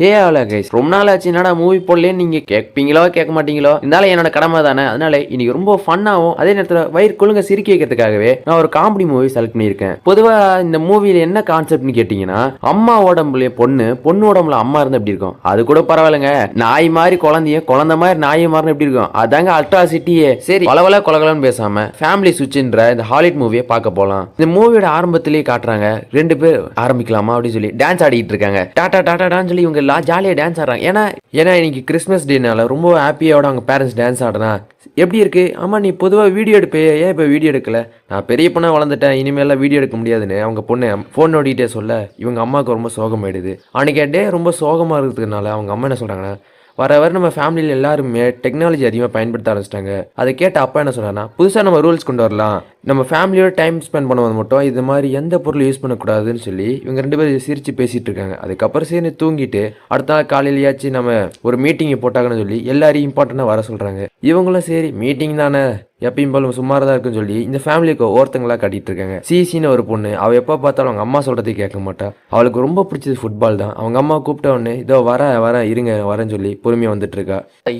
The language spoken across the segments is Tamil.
ஹே ஆல கைஸ் ரொம்ப நாள் ஆச்சு என்னடா மூவி போடலேன்னு நீங்க கேட்பீங்களோ கேட்க மாட்டீங்களோ இருந்தாலும் என்னோட கடமை தானே. அதனால இன்னைக்கு ரொம்ப ஃபன்னாகவும் அதே நேரத்தில் வயிறு கொழுங்க சிரிக்க வைக்கிறதுக்காகவே நான் ஒரு காமெடி மூவி செலக்ட் பண்ணியிருக்கேன். பொதுவாக இந்த மூவியில் என்ன கான்செப்ட்னு கேட்டிங்கன்னா அம்மா உடம்புல பொண்ணு பொண்ணு உடம்புல அம்மா இருந்து எப்படி இருக்கும்? அது கூட பரவாயில்லைங்க. நாய் மாதிரி குழந்தைய குழந்தை மாதிரி நாய் மாதிரி எப்படி இருக்கும்? அதாங்க அல்ட்ராசிட்டியே சரி பலவல கொலகலன்னு பேசாம ஃபேமிலி சுவிட்ச்ன்ற இந்த ஹாலிவுட் மூவியை பார்க்க போகலாம் இந்த மூவியோட ஆரம்பத்திலேயே காட்டுறாங்க ரெண்டு பேர் ஆரம்பிக்கலாமா அப்படின்னு சொல்லி டான்ஸ் ஆடிட்டு இருக்காங்க. டாடா டாடா டான்னு சொல்லி இவங்க ஃபுல்லாக ஜாலியாக டான்ஸ் ஆடுறாங்க. ஏன்னா ஏன்னா இன்னைக்கு கிறிஸ்மஸ் டேனால ரொம்ப ஹாப்பியோட அவங்க பேரண்ட்ஸ் டான்ஸ் ஆடுனா எப்படி இருக்குது ஆமாம் நீ பொதுவாக வீடியோ எடுப்பே ஏன் இப்போ வீடியோ எடுக்கல? நான் பெரிய பொண்ணாக வளர்ந்துட்டேன். இனிமேலாம் வீடியோ எடுக்க முடியாதுன்னு அவங்க பொண்ணு ஃபோன் நோண்டிகிட்டே சொல்ல இவங்க அம்மாவுக்கு ரொம்ப சோகமாயிடுது. அன்னைக்கு டே ரொம்ப சோகமாக இருக்கிறதுனால அவங்க அம்மா என்ன சொல்கிறாங்கன்னா வர வர நம்ம ஃபேமிலியில் எல்லாருமே டெக்னாலஜி அதிகமாக பயன்படுத்த ஆரம்பிச்சிட்டாங்க. அதை கேட்ட அப்பா என்ன சொன்னார்னா புதுசாக நம்ம ரூல்ஸ் கொண்டு வரலாம். நம்ம ஃபேமிலியோட டைம் ஸ்பெண்ட் பண்ணுவது மட்டும் இது மாதிரி எந்த பொருள் யூஸ் பண்ணக்கூடாதுன்னு சொல்லி இவங்க ரெண்டு பேரும் சிரித்து பேசிட்டு இருக்காங்க. அதுக்கப்புறம் சரி தூங்கிட்டு அடுத்த நாள் காலையிலேயாச்சும் நம்ம ஒரு மீட்டிங் போட்டாங்கன்னு சொல்லி எல்லாரையும் இம்பார்ட்டண்ட்டாக வர சொல்கிறாங்க இவங்களும் சரி மீட்டிங் தானே. எப்பயும் போல சுமாராக தான் இருக்குன்னு சொல்லி இந்த ஃபேமிலிக்கு ஒருத்தங்களா கட்டிட்டு இருக்காங்க சிசின்னு ஒரு பொண்ணு அவள் எப்போ பார்த்தாலும் அவங்க அம்மா சொல்கிறதே கேட்க மாட்டா. அவளுக்கு ரொம்ப பிடிச்சது ஃபுட்பால் தான். அவங்க அம்மா கூப்பிட்ட உடனே இதோ வர வர இருங்க வரேன்னு சொல்லி பொறுமையாக வந்துட்டு இருக்கா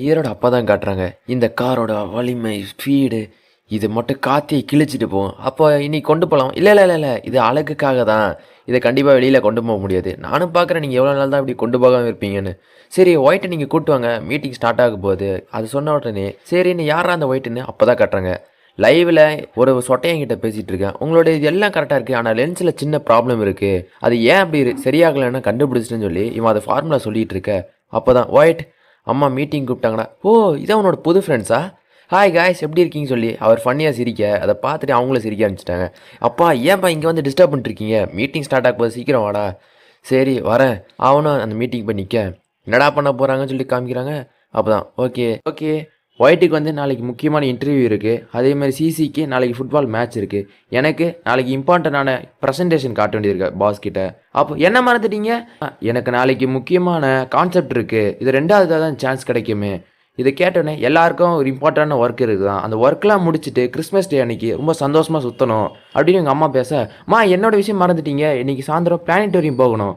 ஈரோட அப்பா தான் காட்டுறாங்க. இந்த காரோட வலிமை ஸ்பீடு இது மட்டும் காத்தியை கிழிச்சிட்டு போவோம் அப்போ இன்னைக்கு கொண்டு போகலாம் இல்லை இல்லை இல்லை இல்லை இது அழகுக்காக தான். இதை கண்டிப்பாக வெளியில் கொண்டு போக முடியாது. நானும் பார்க்குறேன் நீங்கள் எவ்வளோ நாள் தான் இப்படி கொண்டு போகாமல் இருப்பீங்கன்னு. சரி ஒயிட்டை நீங்கள் கூட்டு வாங்க. மீட்டிங் ஸ்டார்ட் ஆக போகுது. அது சொன்ன உடனே சரின்னு யாரா அந்த ஒயிட்டுன்னு அப்போ தான் கட்டுறாங்க. லைவில் ஒரு சொட்டையங்கிட்ட பேசிகிட்டு இருக்கேன். உங்களோட இது எல்லாம் கரெக்டாக இருக்குது ஆனால் லென்ஸில் சின்ன ப்ராப்ளம் இருக்குது அது ஏன் அப்படி சரியாகலைன்னு கண்டுபிடிச்சிட்டுன்னு சொல்லி இவன் அதை ஃபார்முலா சொல்லிகிட்டு இருக்க. அப்போ தான் ஒயிட் அம்மா மீட்டிங் கூப்பிட்டாங்கன்னா ஓ இதான் உன்னோட புது ஃப்ரெண்ட்ஸா ஹாய் காய்ஸ் எப்படி இருக்கீங்க சொல்லி அவர் ஃபன்னியாக சிரிக்க அதை பார்த்துட்டு அவங்களும் சிரிக்க ஆரம்பிச்சிட்டாங்க. அப்பா ஏன்ப்பா இங்கே வந்து டிஸ்டர்ப் பண்ணிருக்கீங்க மீட்டிங் ஸ்டார்ட் ஆக போது சீக்கிரம் வாடா. சரி வரேன். அவனும் அந்த மீட்டிங் போய் நிற்க என்னடா பண்ண போகிறாங்கன்னு சொல்லி காமிக்கிறாங்க. அப்போ தான் ஓகே ஓகே ஒயிட்டுக்கு வந்து நாளைக்கு முக்கியமான இன்டர்வியூ இருக்குது அதே மாதிரி சிசிக்கு நாளைக்கு ஃபுட்பால் மேட்ச் இருக்குது எனக்கு நாளைக்கு இம்பார்ட்டண்ட்டான ப்ரெசன்டேஷன் காட்ட வேண்டியிருக்கு பாஸ் கிட்ட. அப்போ என்ன மறந்துட்டீங்க? எனக்கு நாளைக்கு முக்கியமான கான்செப்ட் இருக்குது இது ரெண்டாவது தான் சான்ஸ் கிடைக்குமே. இதை கேட்டோன்னே எல்லாருக்கும் ஒரு இம்பார்ட்டண்டான ஒர்க் இருக்குதான். அந்த ஒர்க்லாம் முடிச்சுட்டு கிறிஸ்மஸ் டே அன்னைக்கு ரொம்ப சந்தோஷமாக சுற்றணும் அப்படின்னு எங்கள் அம்மா பேச மா என்னோட விஷயம் மறந்துட்டீங்க. இன்னைக்கு சாயந்தரம் பிளானிட்டோரியம் போகணும்.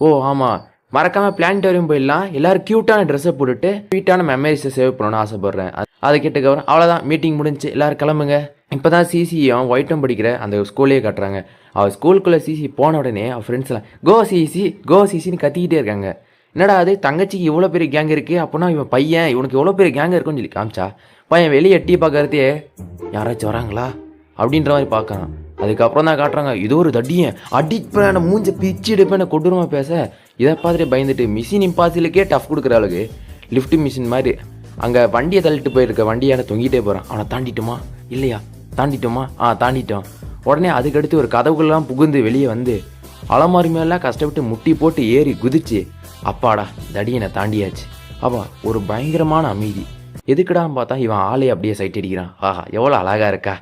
ஓ ஆமாம் மறக்காமல் பிளானிட்டோரியம் போயிடலாம். எல்லோரும் க்யூட்டான ட்ரெஸ்ஸை போட்டுட்டு ஸ்வீட்டான மெமரிஸை சேவ் பண்ணணும்னு ஆசைப்பட்றேன். அதை கேட்டுக்கப்புறம் அவ்வளோதான் மீட்டிங் முடிஞ்சு எல்லாரும் கிளம்புங்க. இப்போ தான் சிசியும் ஒயிட்டும் படிக்கிற அந்த ஸ்கூல்லேயே காட்டுறாங்க. அவள் ஸ்கூலுக்குள்ளே சிசி போன உடனே அவள் ஃப்ரெண்ட்ஸ்லாம் கோ சிசி கோ சிசின்னு கத்திக்கிட்டே இருக்காங்க. என்னடா அது தங்கச்சிக்கு இவ்வளோ பெரிய கேங் இருக்குது அப்படின்னா இவன் பையன் இவனுக்கு எவ்வளோ பெரிய கேங் இருக்குன்னு சொல்லி காமிச்சா? பையன் வெளியே எட்டி பார்க்கறதே யாராச்சும் வராங்களா? அப்படின்ற மாதிரி பார்க்குறான். அதுக்கப்புறம் தான் காட்டுறாங்க இது ஒரு தடியன் அடிப்பேன் மூஞ்ச பிச்சு எடுப்பேன் கொடூரமாக பேச. இதை பார்த்துட்டு பயந்துட்டு மிஷின் இம்பாசிலுக்கே டஃப் கொடுக்குற அளவுக்கு லிஃப்ட் மிஷின் மாதிரி அங்கே வண்டியை தள்ளிட்டு போயிருக்க வண்டியான தொங்கிட்டே போகிறான் அவனை தாண்டிட்டுமா? இல்லையா? தாண்டிட்டோமா? ஆ தாண்டிட்டோம். உடனே அதுக்கடுத்து ஒரு கதவுகள்லாம் புகுந்து வெளியே வந்து அலமாரி மேலாம் கஷ்டப்பட்டு முட்டி போட்டு ஏறி குதிச்சு அப்பாடா தடியனை தாண்டியாச்சு. அப்பா ஒரு பயங்கரமான அமைதி. எதுக்குடான்னு பார்த்தா இவன் ஆளே அப்படியே சைட் அடிக்கிறான். ஆஹா எவ்வளோ அழகா இருக்கா.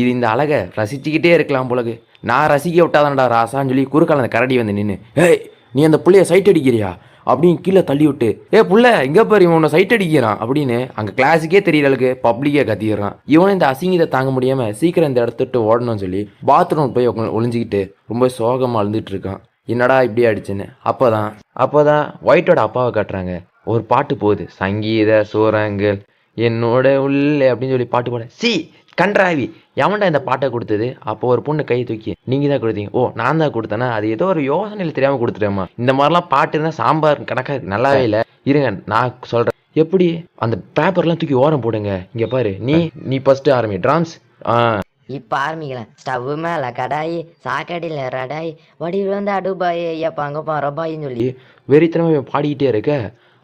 இது இந்த அழகை ரசிச்சுக்கிட்டே இருக்கலாம் போலகு நான் ரசிக்க விட்டாதானடா ராசான்னு சொல்லி குறுக்கால அந்த கரடி வந்து நின்று ஏய் நீ அந்த புள்ளைய சைட் அடிக்கிறியா? அப்படின்னு கீழே தள்ளி விட்டு ஏ புள்ள இங்கே பாரு இவன் உன்னை சைட் அடிக்கிறான். அப்படின்னு அங்கே கிளாஸுக்கே தெரியற அளவுக்கு பப்ளிக்கே கத்திடுறான். இவனும் இந்த அசிங்கத்தை தாங்க முடியாமல் சீக்கிரம் இந்த இடத்துட்டு ஓடணும்னு சொல்லி பாத்ரூம் போய் உட்காந்து ஒளிஞ்சிக்கிட்டு ரொம்ப சோகமாக அழுதுட்டு இருக்கான். என்னடா இப்படி ஆயிடுச்சுன்னு. அப்போ தான் அப்போ தான் ஒயிட்டோட அப்பாவை காட்டுறாங்க. ஒரு பாட்டு போகுது. சங்கீத சூரங்கள் என்னோட உள்ளே அப்படின்னு சொல்லி பாட்டு பாட. சி கன்றாவி எவன்டா இந்த பாட்டை கொடுத்தது? அப்போ ஒரு பொண்ணு கை தூக்கி நீங்கள் தான் கொடுத்தீங்க. ஓ நான் தான் கொடுத்தேனா? அது ஏதோ ஒரு யோசனையில் தெரியாமல் கொடுத்துட்டேம்மா. இந்த மாதிரிலாம் பாட்டு இருந்தால் சாம்பார் கணக்காக நல்லாவே இல்லை. இருங்க நான் சொல்கிறேன் எப்படி? அந்த பேப்பர்லாம் தூக்கி ஓரம் போடுங்க. இங்கே பாரு. நீ நீ ஃபஸ்ட்டு ஆரம்பி ட்ராம்ஸ் ஆ இப்போ ஆரம்பிக்கலாம் ஸ்டவ் மேலே கடாயி சாக்கடையில் ரடாய் வடிவில் வந்து அடுபாய் ஐயப்பா அங்கப்பா ரபாயின்னு சொல்லி வெறித்தனமாக இவன் பாடிக்கிட்டே இருக்க.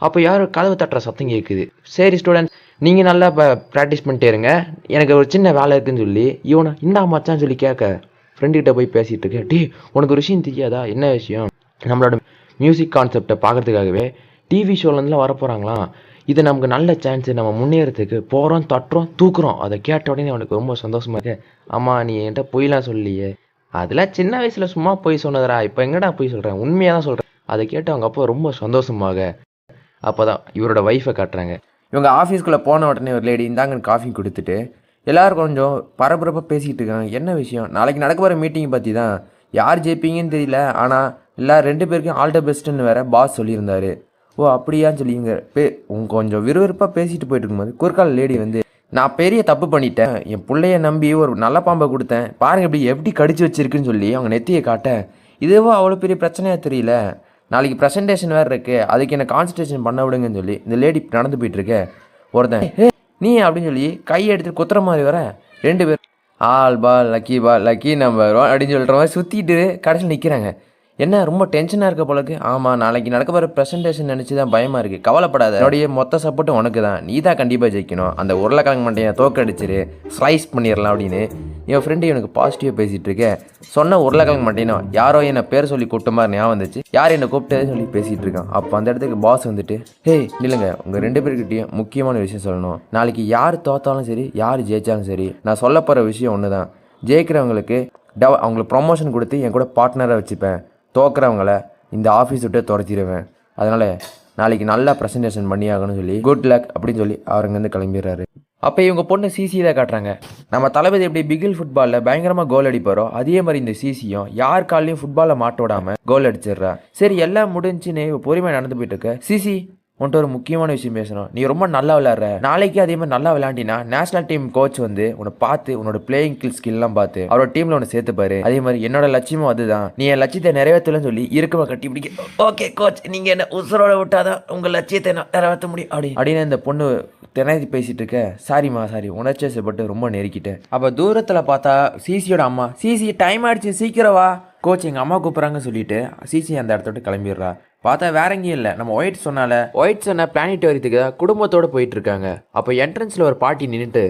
அப்போ யாரும் கதவு தட்டுற சத்தம் கேட்குது சரி ஸ்டூடெண்ட் நீங்கள் நல்லா இப்போ ப்ராக்டிஸ் பண்ணிட்டே இருங்க. எனக்கு ஒரு சின்ன வேலை இருக்குன்னு சொல்லி இவனை இந்தா மச்சான்னு சொல்லி கேட்க ஃப்ரெண்டுக்கிட்ட போய் பேசிகிட்டு இருக்க. டே உனக்கு ஒரு விஷயம் தெரியாதா? என்ன விஷயம்? நம்மளோட மியூசிக் கான்செப்டை பார்க்கறதுக்காகவே டிவி ஷோலேருந்துலாம் வர போகிறாங்களாம் இது நமக்கு நல்ல சான்ஸ் நம்ம முன்னேறதுக்கு போகிறோம் தட்டுறோம் தூக்குறோம். அதை கேட்ட உடனே அவனுக்கு ரொம்ப சந்தோஷமா இருக்கு. அம்மா நீ என்கிட்ட பொய்லாம் சொல்லியே. அதெல்லாம் சின்ன வயசில் சும்மா போய் சொன்னதுடா இப்போ எங்கடா போய் சொல்கிறேன் உண்மையாக தான் சொல்கிறேன் அதை கேட்டு அவங்க அப்பா ரொம்ப சந்தோஷமாக. அப்போ தான் இவரோட ஒய்ஃபை காட்டுறாங்க. இவங்க ஆஃபீஸ்க்குள்ளே போன உடனே ஒரு லேடி இந்தாங்க காஃபி கொடுத்துட்டு எல்லோரும் கொஞ்சம் பரபரப்பாக பேசிக்கிட்டு இருக்காங்க. என்ன விஷயம்? நாளைக்கு நடக்க போகிற மீட்டிங் பற்றி தான் யார் ஜெயிப்பீங்கன்னு தெரியல ஆனால் எல்லா ரெண்டு பேருக்கும் ஆல் த பெஸ்ட்டுன்னு வேற பாஸ் சொல்லியிருந்தாரு. ஓ அப்படியான்னு சொல்லிங்க. பே உன் கொஞ்சம் விறுவிறுப்பாக பேசிட்டு போயிட்டு இருக்கும்போது குறுக்கால் லேடி வந்து நான் பெரிய தப்பு பண்ணிட்டேன். என் பிள்ளைய நம்பி ஒரு நல்ல பாம்பை கொடுத்தேன். பாருங்க இப்படி எப்படி கடிச்சு வச்சிருக்குன்னு சொல்லி அவங்க நெத்தியை காட்ட இதுவோ அவ்வளோ பெரிய பிரச்சனையாக தெரியல. நாளைக்கு ப்ரெசன்டேஷன் வேறு இருக்குது அதுக்கு என்ன கான்சன்ட்ரேஷன் பண்ண விடுங்கன்னு சொல்லி இந்த லேடி நடந்து போயிட்டுருக்கு ஒருத்தன் நீ அப்படின்னு சொல்லி கையை எடுத்துட்டு குத்துற மாதிரி வர ரெண்டு பேர் all ball lucky ball lucky number அப்படின்னு சொல்கிற மாதிரி சுற்றிட்டு கடைசியில் நிற்கிறாங்க என்ன ரொம்ப டென்ஷனாக இருக்க போலக்கு? ஆமாம் நாளைக்கு நடக்க போகிற ப்ரெசன்டேஷன் நினச்சி தான் பயமாக இருக்குது கவலைப்படாத. என்னுடைய மொத்த சப்போர்ட்டும் உனக்கு தான். நீ தான் கண்டிப்பாக ஜெயிக்கணும். அந்த உருளைக்கிழங்கு மண்டையை தோக்கடிச்சிரு ஸ்லைஸ் பண்ணிடலாம் அப்படின்னு. என் ஃப்ரெண்டு எனக்கு பாசிட்டிவாக பேசிகிட்டு இருக்கேன் சொன்ன உருளைக்கிழங்கு மண்டையினோ யாரோ என்னை பேர் சொல்லி கூப்பிட்ட மாதிரி ஞாபகம் வந்துச்சு. யார் என்னை கூப்பிட்டதுன்னு சொல்லி பேசிகிட்டு இருக்கான். அப்போ அந்த இடத்துக்கு பாஸ் வந்துட்டு ஹே இல்லைங்க உங்கள் ரெண்டு பேர்கிட்டையும் முக்கியமான விஷயம் சொல்லணும். நாளைக்கு யார் தோத்தாலும் சரி யார் ஜெயிச்சாலும் சரி நான் சொல்ல போகிற விஷயம் ஒன்று தான் ஜெயிக்கிறவங்களுக்கு டவ் அவங்களுக்கு ப்ரொமோஷன் கொடுத்து என் கூட பார்ட்னராக வச்சுப்பேன். தோக்குறவங்கள இந்த ஆஃபீஸ் விட்டு துரத்திடுவேன் அதனால் நாளைக்கு நல்லா ப்ரெசன்டேஷன் பண்ணியாகணும்னு சொல்லி குட் லக் அப்படின்னு சொல்லி அவர் இங்கேருந்து கிளம்பிடுறாரு. அப்போ இவங்க பொண்ணு சிசி தான் காட்டுறாங்க. நம்ம தளபதி எப்படி பிகில் ஃபுட்பாலில் பயங்கரமாக கோல் அடிப்பாரோ அதே மாதிரி இந்த சிசியும் யார் காலையும் ஃபுட்பாலை மாட்ட விடாமல் கோல் அடிச்சிடுறா. சரி எல்லாம் முடிஞ்சுன்னு பொறுமையாக நடந்து போயிட்டு இருக்க. சிசி உன்கிட்ட ஒரு முக்கியமான விஷயம் பேசணும். நீ ரொம்ப நல்லா விளையாடுற. நாளைக்கு அதே மாதிரி நல்லா விளையாண்டினா நேஷனல் டீம் கோச் வந்து உன்னை பார்த்து உன்னோட பிளேயிங் ஸ்கில்லாம் பார்த்து அவரோட டீம்ல உன்னை சேர்த்துப்பாரு. அதே மாதிரி என்னோட லட்சியமும் அதுதான். நீ என் லட்சியத்தை நிறைவேற்றலன்னு சொல்லி இருக்கமா கட்டி பிடிக்க ஓகே கோச் நீங்க என்ன உசுரோட விட்டாதான் உங்க லட்சியத்தை நான் நிறைவேற்ற முடியும். அப்படி அப்படின்னு இந்த பொண்ணு திணறி பேசிட்டு இருக்க சாரிம்மா சாரி உணர்ச்சேசப்பட்டு ரொம்ப நெருக்கிட்டேன். அப்ப தூரத்துல பார்த்தா சிசியோட அம்மா சிசி டைம் ஆயிடுச்சு சீக்கிரம் வா. கோச் எங்கள் அம்மா கூப்பிட்றாங்கன்னு சொல்லிட்டு சிசி அந்த இடத்த விட்டு கிளம்பிடுறா. பார்த்தா வேற எங்கேயும் இல்லை. நம்ம ஒயிட் சொன்னால. ஒயிட் சொன்ன பிளானிட்டோரியத்துக்கு தான் குடும்பத்தோட போயிட்டு இருக்காங்க அப்போ என்ட்ரன்ஸ்ல ஒரு பாட்டி நின்றுட்டு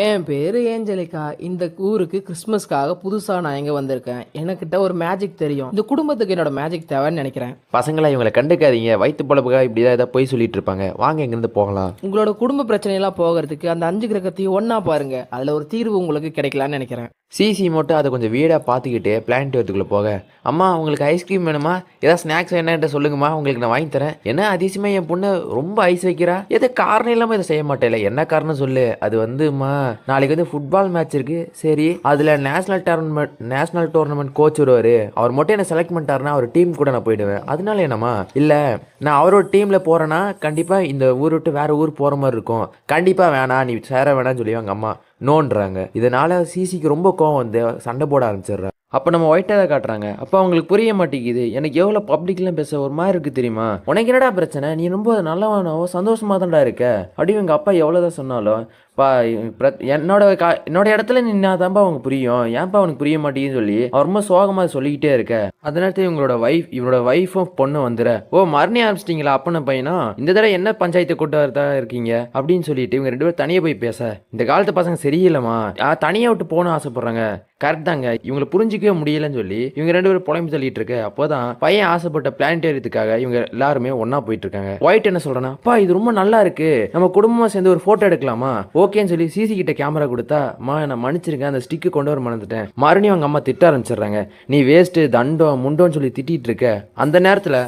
என் பேர் ஏஞ்சலிகா. இந்த ஊருக்கு கிறிஸ்மஸ்க்காக புதுசாக நான் எங்கே வந்திருக்கேன். எனக்கிட்ட ஒரு மேஜிக் தெரியும். இந்த குடும்பத்துக்கு என்னோட மேஜிக் தேவைன்னு நினைக்கிறேன். பசங்களா இவங்களை கண்டுக்காதீங்க. வயிற்று பொழப்புக்காக இப்படி தான் ஏதாவது போய் சொல்லிட்டு இருப்பாங்க வாங்க இங்கிருந்து போகலாம். உங்களோட குடும்ப பிரச்சனையெல்லாம் போகிறதுக்கு அந்த அஞ்சு கிரகத்தையும் ஒன்றா பாருங்க. அதில் ஒரு தீர்வு உங்களுக்கு கிடைக்கலான்னு நினைக்கிறேன். சிசி மட்டும் அதை கொஞ்சம் வீடாக பார்த்துக்கிட்டு பிளானிட்டோரியத்துக்குள்ளே போக. அம்மா உங்களுக்கு ஐஸ்கிரீம் வேணுமா? ஏதாவது ஸ்நாக்ஸ் என்னன்ட்டு சொல்லுங்கம்மா உங்களுக்கு நான் வாங்கி தரேன். என்ன அதிசயமாக என் பொண்ணு ரொம்ப ஐஸ் வைக்கிறா? எது காரணம் இல்லாமல் இதை செய்ய மாட்டேல என்ன காரணம் சொல்லு. அது வந்துமா நாளைக்கு வந்து ஃபுட்பால் மேட்ச் இருக்கு. சரி அதில் national tournament national tournament coach வருவார். அவர் மட்டும் என்ன செலக்ட் பண்ணிட்டாருன்னா அவர் டீம் கூட நான் போயிடுவேன். அதனால என்னம்மா? இல்லை நான் அவரோட டீமில் போகிறேன்னா கண்டிப்பாக இந்த ஊர் விட்டு வேறு ஊர் போகிற மாதிரி இருக்கும். கண்டிப்பாக வேணாம் நீ சேர வேணாம்னு சொல்லி அம்மா. நோன்றாங்க. இதனால் சிசிக்கு ரொம்ப கோவம் வந்து சண்டை போட ஆரம்பிச்சிடுறாங்க. அப்போ நம்ம ஒயிட்டாக தான் காட்டுறாங்க. அப்போ அவங்களுக்கு புரிய மாட்டேங்குது. எனக்கு எவ்வளோ பப்ளிக்லாம் பேச ஒரு மாதிரி இருக்குது தெரியுமா? உனக்கு என்னடா பிரச்சனை? நீ ரொம்ப நல்லவனாவோ சந்தோஷமாக தான்டா இருக்க. அப்படியும் எங்கள் அப்பா எவ்வளோ தான் சொன்னாலும் பா என்னோட கா என்னோட இடத்துல நின்னாதான்ப்பா அவங்க புரியும். ஏன்ப்பா அவனுக்கு புரிய மாட்டேங்குன்னு சொல்லி அவர் ரொம்ப சோகமாக சொல்லிக்கிட்டே இருக்க. அந்த நேரத்தில் இவங்களோட ஒய்ஃப் இவனோட ஒய்ஃபும் பொண்ணு வந்துட ஓ மறுநீ ஆரம்பிச்சிட்டிங்களா அப்பன பையனா? இந்த தடவை என்ன பஞ்சாயத்து கூட்டத்தா இருக்கீங்க? அப்படின்னு சொல்லிட்டு இவங்க ரெண்டு பேரும் தனியாக போய் பேச. இந்த காலத்து பசங்க சரியில்லைம்மா. தனியாக விட்டு போகணும் ஆசைப்படுறாங்க. கரெக்ட் தாங்க. இவங்களை புரிஞ்சிக்கவே முடியலன்னு சொல்லி இவங்க ரெண்டு பேரும் புலம்பு சொல்லிட்டு இருக்க. அப்போதான் பையன் ஆசைப்பட்ட பிளானிட்டேரியத்துக்காக இவங்க எல்லாருமே ஒன்னா போயிட்டு இருக்காங்க. ஒயிட் என்ன சொல்றேன்னா அப்பா இது ரொம்ப நல்லா இருக்கு. நம்ம குடும்பமா சேர்ந்து ஒரு போட்டோ எடுக்கலாமா? ஓகேன்னு சொல்லி சிசி கிட்ட கேமரா கொடுத்தா மா நான் மன்னிச்சிருங்க அந்த ஸ்டிக்கு கொண்டு வர மறந்துட்டேன். மறுபடியும் அவங்க அம்மா திட்ட ஆரம்பிச்சிடுறாங்க. நீ வேஸ்ட்டு தண்டம் முண்டோன்னு சொல்லி திட்டிகிட்டு இருக்க. அந்த நேரத்தில்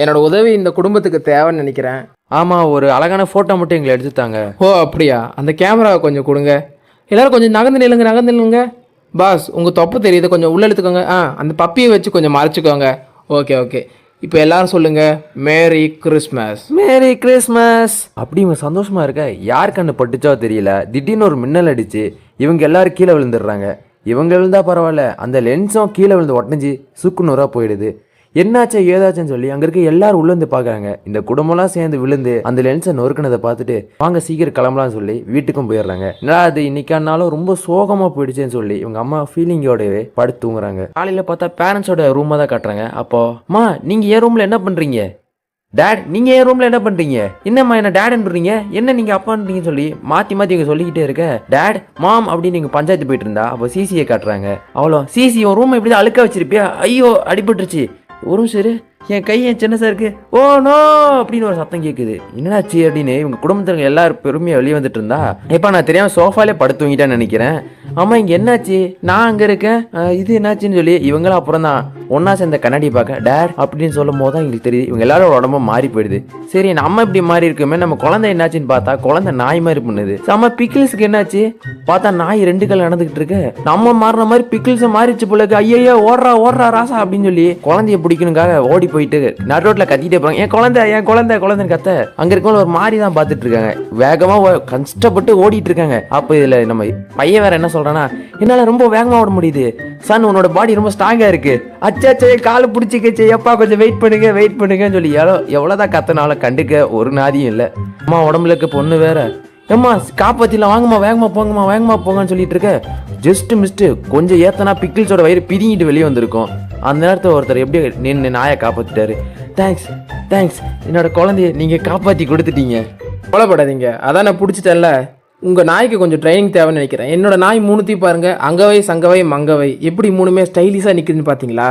என்னோட உதவி இந்த குடும்பத்துக்கு தேவைன்னு நினைக்கிறேன். ஆமாம் ஒரு அழகான ஃபோட்டோ மட்டும் எங்களை எடுத்துத்தாங்க ஓ அப்படியா? அந்த கேமராவை கொஞ்சம் கொடுங்க. எல்லோரும் கொஞ்சம் நகர்ந்து நில்லுங்க நகர்ந்து நில்லுங்க. பாஸ் உங்கள் தொப்பு தெரியுது கொஞ்சம் உள்ளே எடுத்துக்கோங்க ஆ அந்த பப்பியை வச்சு கொஞ்சம் மறைச்சிக்கோங்க. Okay okay. இப்போ எல்லாரும் சொல்லுங்க மேரி கிறிஸ்மஸ் மேரி கிறிஸ்மஸ் அப்படி இவங்க சந்தோஷமா இருக்க? யார் கண்ணு பட்டுச்சோ தெரியல. திடீர்னு ஒரு மின்னல் அடிச்சு இவங்க எல்லாரும் கீழே விழுந்துடுறாங்க. இவங்க விழுந்தா பரவாயில்ல அந்த லென்ஸும் கீழே விழுந்து உடஞ்சி சுக்கு நூறா போயிடுது. என்னாச்சா ஏதாச்சுன்னு சொல்லி அங்க இருக்க எல்லாரும் உள்ள வந்து பாக்குறாங்க. இந்த குடும்பம்லாம் சேர்ந்து விழுந்து அந்த லென்ஸை நொறுக்குனதை பார்த்துட்டு வாங்க சீக்கிரம் கிளம்பலாம்னு சொல்லி வீட்டுக்கும் போயிடுறாங்க. என்னடா அது இன்னைக்கானாலும் ரொம்ப சோகமா போயிடுச்சேன்னு சொல்லி இவங்க அம்மா ஃபீலிங்கோடவே படுத்து தூங்குறாங்க. காலையில பார்த்தா பேரண்ட்ஸோட ரூமை தான் காட்டுறாங்க. அப்போ அம்மா நீங்க என் ரூம்ல என்ன பண்றீங்க? டேட் நீங்க என் ரூம்ல என்ன பண்றீங்க? என்னம்மா என்ன டேட்ன்றீங்க என்ன நீங்க அப்பான்றீங்க சொல்லி மாத்தி மாத்தி இங்க சொல்லிக்கிட்டே இருக்க. டேட் மாம் அப்படின்னு நீங்க பஞ்சாயத்து போயிட்டு இருந்தா அப்போ சிசியை காட்டுறாங்க. அவ்வளோ. சிசி உன் ரூம் இப்படி தான் அழுக்க வச்சிருப்பியா? ஐயோ அடிபட்டுருச்சு. ஒரு நிமிஷம் இரு என் கை என் சின்னசா இருக்குது ஓ நோ அப்படின்னு ஒரு சத்தம் கேட்குது என்னாச்சு? அப்படின்னு இவங்க குடும்பத்தில் எல்லாரும் பெருமையாக வெளியே வந்துட்டு இருந்தா இப்போ நான் தெரியாமல் சோஃபாலே படுத்து தூங்கிட்டேன்னு நினைக்கிறேன். ஆமாம் இங்கே என்னாச்சு? நான் அங்கே இருக்கேன். இது என்னாச்சுன்னு சொல்லி இவங்களும் அப்புறம் தான் ஒன்றா சேர்ந்த கண்ணாடி பார்க்க டேட் அப்படின்னு சொல்லும் போது தான் எங்களுக்கு தெரியுது. இவங்க எல்லாரும் உடம்பும் மாறி போயிடுது. சரி நம்ம இப்படி மாறி இருக்குமே நம்ம குழந்தை என்னாச்சுன்னு பார்த்தா குழந்தை நாய் மாதிரி பண்ணுது. செம்ம பிக்கிள்ஸுக்கு என்னாச்சு? பார்த்தா நாய் ரெண்டு கல் நடந்துகிட்டு இருக்கு. நம்ம மாறின மாதிரி பிக்கிள்ஸை மாறிச்சு போல இருக்கு ஐயோ ஓடுறா ஓடுறா ராசா அப்படின்னு சொல்லி குழந்தைய பிடிக்கணுக்காக ஓடி போயிட்டு நடு ரோட்ல கத்திட்டே போறாங்க. என் குழந்தை என் குழந்தை? குழந்தைன்னு கத்த. அங்க இருக்கவங்க ஒரு மாதிரி தான் பார்த்துட்டு இருக்காங்க. வேகமா கஷ்டப்பட்டு ஓடிட்டு இருக்காங்க. அப்ப இதுல நம்ம பையன் வேற என்ன சொல்கிறான்னா என்னால ரொம்ப வேகமா ஓட முடியுது. சன் உன்னோட பாடி ரொம்ப ஸ்ட்ராங்கா இருக்கு. அச்சாச்சே காலை பிடிச்சிக்கச்சே எப்பா கொஞ்சம் வெயிட் பண்ணுங்க வெயிட் பண்ணுங்கன்னு சொல்லி எவ்வளோ எவ்வளோதான் கத்தனாலும் கண்டுக்க ஒரு நாதியும் இல்லை. அம்மா உடம்புல இருக்க பொண்ணு வேற. ஏம்மா காப்பாற்றிலாம் வாங்கம்மா வேகமாக போங்கம்மா வேகமாக போங்கன்னு சொல்லிட்டு இருக்க. ஜஸ்ட் மிஸ்ட்டு கொஞ்சம் ஏத்தனா பிக்கிள்ஸோட வயிறு பிரிங்கிட்டு வெளியே வந்திருக்கும். அந்த நேரத்தில் ஒருத்தர் எப்படி நின்று நாயை காப்பாற்றிட்டாரு தேங்க்ஸ் தேங்க்ஸ் என்னோட குழந்தைய நீங்கள் காப்பாற்றி கொடுத்துட்டீங்க. கொலைப்படாதீங்க அதான் நான் பிடிச்சிட்டேன்ல. உங்கள் நாய்க்கு கொஞ்சம் ட்ரைனிங் தேவைன்னு நினைக்கிறேன். என்னோட நாய் மூணுத்தையும் பாருங்கள் அங்கவை சங்கவை மங்கவை. எப்படி மூணுமே ஸ்டைலிஷாக நிற்குதுன்னு பார்த்தீங்களா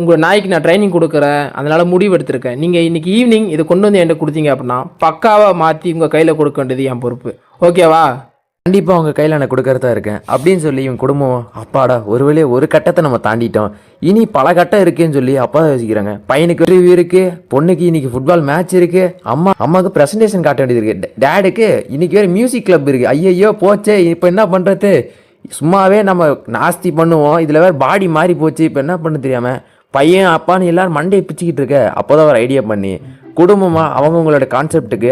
உங்கள் நாய்க்கு நான் ட்ரைனிங் கொடுக்குறேன். அதனால் முடிவு எடுத்திருக்கேன். நீங்கள் இன்றைக்கி ஈவினிங் இதை கொண்டு வந்து என்கிட்ட கொடுத்தீங்க அப்படின்னா பக்காவாக மாற்றி உங்கள் கையில் கொடுக்க வேண்டியது என் பொறுப்பு. ஓகேவா கண்டிப்பாக உங்கள் கையில் நான் கொடுக்கறதா இருக்கேன். அப்படின்னு சொல்லி இவன் குடும்பம் அப்பாடா ஒரு வழியே ஒரு கட்டத்தை நம்ம தாண்டிட்டோம். இனி பல கட்டம் இருக்குன்னு சொல்லி அப்பா யோசிக்கிறாங்க. பையனுக்கு ரிவ்யூ இருக்குது பொண்ணுக்கு இன்னைக்கு ஃபுட்பால் மேட்ச் இருக்குது அம்மா அம்மாவுக்கு ப்ரெசன்டேஷன் காட்ட வேண்டியது இருக்குது டேடுக்கு இன்றைக்கி வேறு மியூசிக் கிளப் இருக்குது ஐயையோ போச்சே இப்போ என்ன பண்ணுறது சும்மாவே நம்ம நாஸ்தி பண்ணுவோம். இதில் வேறு பாடி மாறி போச்சு. இப்போ என்ன பண்ண தெரியாமல் பையன் அப்பான்னு எல்லாரும் மண்டையை பிச்சுக்கிட்டு இருக்க. அப்போதான் ஒரு ஐடியா பண்ணி குடும்பமாக அவங்கவுங்களோட கான்செப்ட்டுக்கு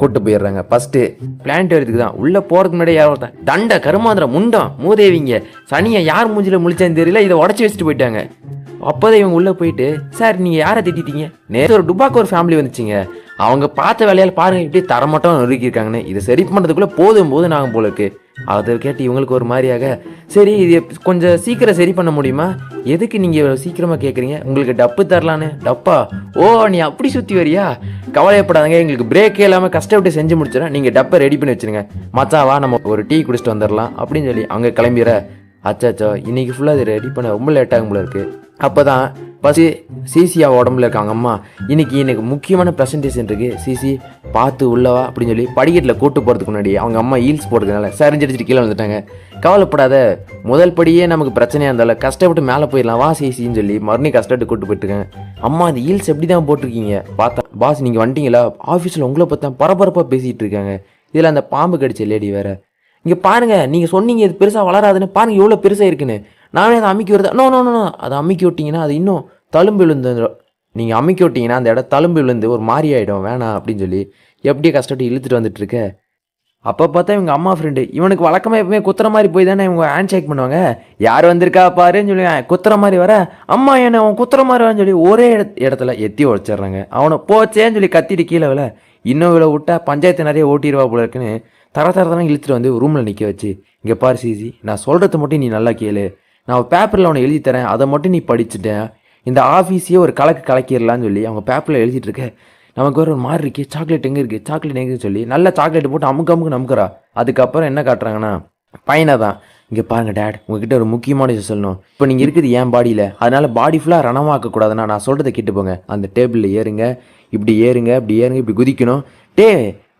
கூட்டு போயிடுறாங்க. ஃபர்ஸ்ட்டு பிளான்ட் எடுத்துக்கு தான் உள்ளே போகிறதுக்கு முன்னாடி யாரோ ஒருத்தன் தண்டை கருமாந்திரம் முண்டம் மூதேவிங்க சனியை யார் மூஞ்சில் முழிச்சான்னு தெரியல இதை உடச்சி வச்சுட்டு போயிட்டாங்க. அப்போதான் இவங்க உள்ளே போயிட்டு சார் நீங்கள் யாரை திட்டிட்டீங்க? நேற்று ஒரு டுபாக்கு ஒரு ஃபேமிலி வந்துச்சுங்க. அவங்க பார்த்த வேலையால் பாருங்கள் இப்படி தரமட்டம் நொறுக்கியிருக்காங்கன்னு. இதை சரி பண்ணுறதுக்குள்ளே போதும் போதும் நாங்கள் போல இருக்கு. அதை கேட்டு இவங்களுக்கு ஒரு மாதிரியாக சரி இது கொஞ்சம் சீக்கிரம் சரி பண்ண முடியுமா? எதுக்கு நீங்கள் இவ்வளோ சீக்கிரமாக கேட்குறீங்க உங்களுக்கு டப்பு தரலான்னு. டப்பா? ஓ நீ அப்படி சுற்றி வரியா? கவலையப்படாதங்க எங்களுக்கு பிரேக்கே இல்லாமல் கஷ்டப்பட்டு செஞ்சு முடிச்சிடறேன். நீங்கள் டப்பை ரெடி பண்ணி வச்சிருங்க. மச்சாவா நம்ம ஒரு டீ குடிச்சிட்டு வந்துடலாம். அப்படின்னு சொல்லி அங்கே கிளம்பிடுற. அச்சாச்சோ இன்னைக்கு ஃபுல்லாக அது ரெடி பண்ண ரொம்ப லேட் ஆகும் போல இருக்குது அப்போ தான் ஃபஸ்ட்டு சிசியா உடம்புல இருக்காங்க அம்மா இன்னைக்கு எனக்கு முக்கியமான ப்ரெசன்டேஷன் இருக்குது சிசி பார்த்து உள்ளவா அப்படின்னு சொல்லி படிக்கட்டில் கூட்டு போகிறதுக்கு முன்னாடி அவங்க அம்மா ஹீல்ஸ் போடுறதுனால சரிஞ்சடிச்சிட்டு கீழே வந்துட்டாங்க கவலைப்படாத முதல் படியே நமக்கு பிரச்சனையாக இருந்தாலும் கஷ்டப்பட்டு மேலே போயிடலாம். வா சிசின்னு சொல்லி மறுபடியும் கஷ்டப்பட்டு கூட்டு போயிட்டுருக்கேன் அம்மா அந்த ஹீல்ஸ் எப்படி தான் போட்டிருக்கீங்க? பார்த்தா பாஸ் நீங்கள் வந்துட்டீங்களா? ஆஃபீஸில் உங்களை பார்த்தா பரபரப்பாக பேசிகிட்டு இருக்காங்க. இதில் அந்த பாம்பு கடிச்ச லேடி வேறு. இங்கே பாருங்க நீங்கள் சொன்னீங்க இது பெருசாக வளராதுன்னு. பாருங்கள் எவ்வளோ பெருசாக இருக்குன்னு. நானே அதை அமுக்கி வருது நோ நோ நோ அதை அமுக்கி விட்டிங்கன்னா அது இன்னும் தழும்பு விழுந்து நீங்கள் அமுக்கி விட்டிங்கன்னா அந்த இடம் தழும்பு விழுந்து ஒரு மாதிரி ஆகிடும் வேணாம் அப்படின்னு சொல்லி எப்படி கஷ்டப்பட்டு இழுத்துட்டு வந்துட்டுருக்க அப்போ பார்த்தா இவங்க அம்மா ஃப்ரெண்டு இவனுக்கு வழக்கமாக எப்பவுமே குத்துற மாதிரி போய் தானே இவங்க ஹேண்ட் ஷேக் பண்ணுவாங்க. யார் வந்திருக்கா பாருன்னு சொல்லி குத்துற மாதிரி வர. அம்மா என்ன அவன் குத்துற மாதிரி வரன்னு சொல்லி ஒரே இடத்துல எத்தி உடச்சிடுறாங்க அவனை போச்சேன்னு சொல்லி கத்திட்டு கீழே விழ. இன்னும் இவ்வளோ விட்டா பஞ்சாயத்து நிறைய ஓட்டிடுவா போல இருக்குன்னு தர தர இழுத்துட்டு வந்து ரூமில் நிற்க வச்சு இங்கே பாரு சிசி நான் சொல்கிறது மட்டும் நீ நல்லா கேளு. நான் பேப்பரில் அவனை எழுதி தரேன் அதை மட்டும் நீ படிச்சுட்டேன் இந்த ஆஃபீஸையே ஒரு கலக்கு கலக்கிடலான்னு சொல்லி அவங்க பேப்பரில் எழுதிட்டு இருக்க. நமக்கு ஒரு மாதிரி இருக்கே. சாக்லேட் எங்கே இருக்குது சாக்லேட் எங்கே சொல்லி நல்ல சாக்லேட் போட்டு அமுக்கு அமுக்கு நமுக்குறா. அதுக்கப்புறம் என்ன காட்டுறாங்கன்னா பையனை தான். இங்கே பாருங்க டேட் உங்ககிட்ட ஒரு முக்கியமான விஷயம் சொல்லணும். இப்போ நீங்கள் இருக்குது என் பாடியில் அதனால் பாடி ஃபுல்லாக ரணமாக்கக்கூடாதுண்ணா நான் சொல்கிறத கேட்டு போங்க. அந்த டேபிளில் ஏறுங்க இப்படி ஏறுங்க இப்படி ஏறுங்க இப்படி குதிக்கணும். டே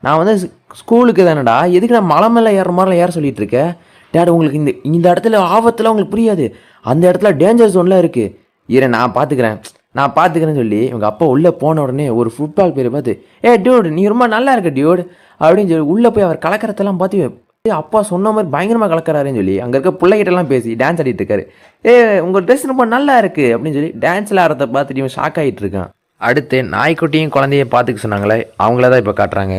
நான் வந்து ஸ்கூலுக்கு தானடா எதுக்கு நான் மலை மேலே ஏற மாதிரிலாம் ஏற சொல்லிட்டு இருக்கேன் டேட் உங்களுக்கு இந்த இந்த இடத்துல ஆபத்தில் உங்களுக்கு புரியாது. அந்த இடத்துல டேஞ்சர் ஜோன்லாம் இருக்குது இரு நான் பார்த்துக்கிறேன் நான் பார்த்துக்கிறேன்னு சொல்லி இவங்க அப்பா உள்ளே போன உடனே ஒரு ஃபுட்பால் பேர் பார்த்து ஏ டியூட் நீ ரொம்ப நல்லா இருக்க டியூட் அப்படின்னு சொல்லி உள்ளே போய் அவர் கலக்கிறதெல்லாம் பார்த்து அப்பா சொன்ன மாதிரி பயங்கரமாக கலக்கறாருன்னு சொல்லி அங்கே இருக்க பிள்ளைகிட்டலாம் பேசி டான்ஸ் ஆடிட்டு இருக்காரு. ஏ உங்கள் ட்ரெஸ் ரொம்ப நல்லா இருக்குது அப்படின்னு சொல்லி டான்ஸில் ஆடுறத பார்த்துட்டு இவன் ஷாக் ஆகிட்டு இருக்கான். அடுத்து நாய்க்குட்டியும் குழந்தையும் பார்த்துக்க சொன்னாங்களே அவங்கள தான் இப்போ காட்டுறாங்க.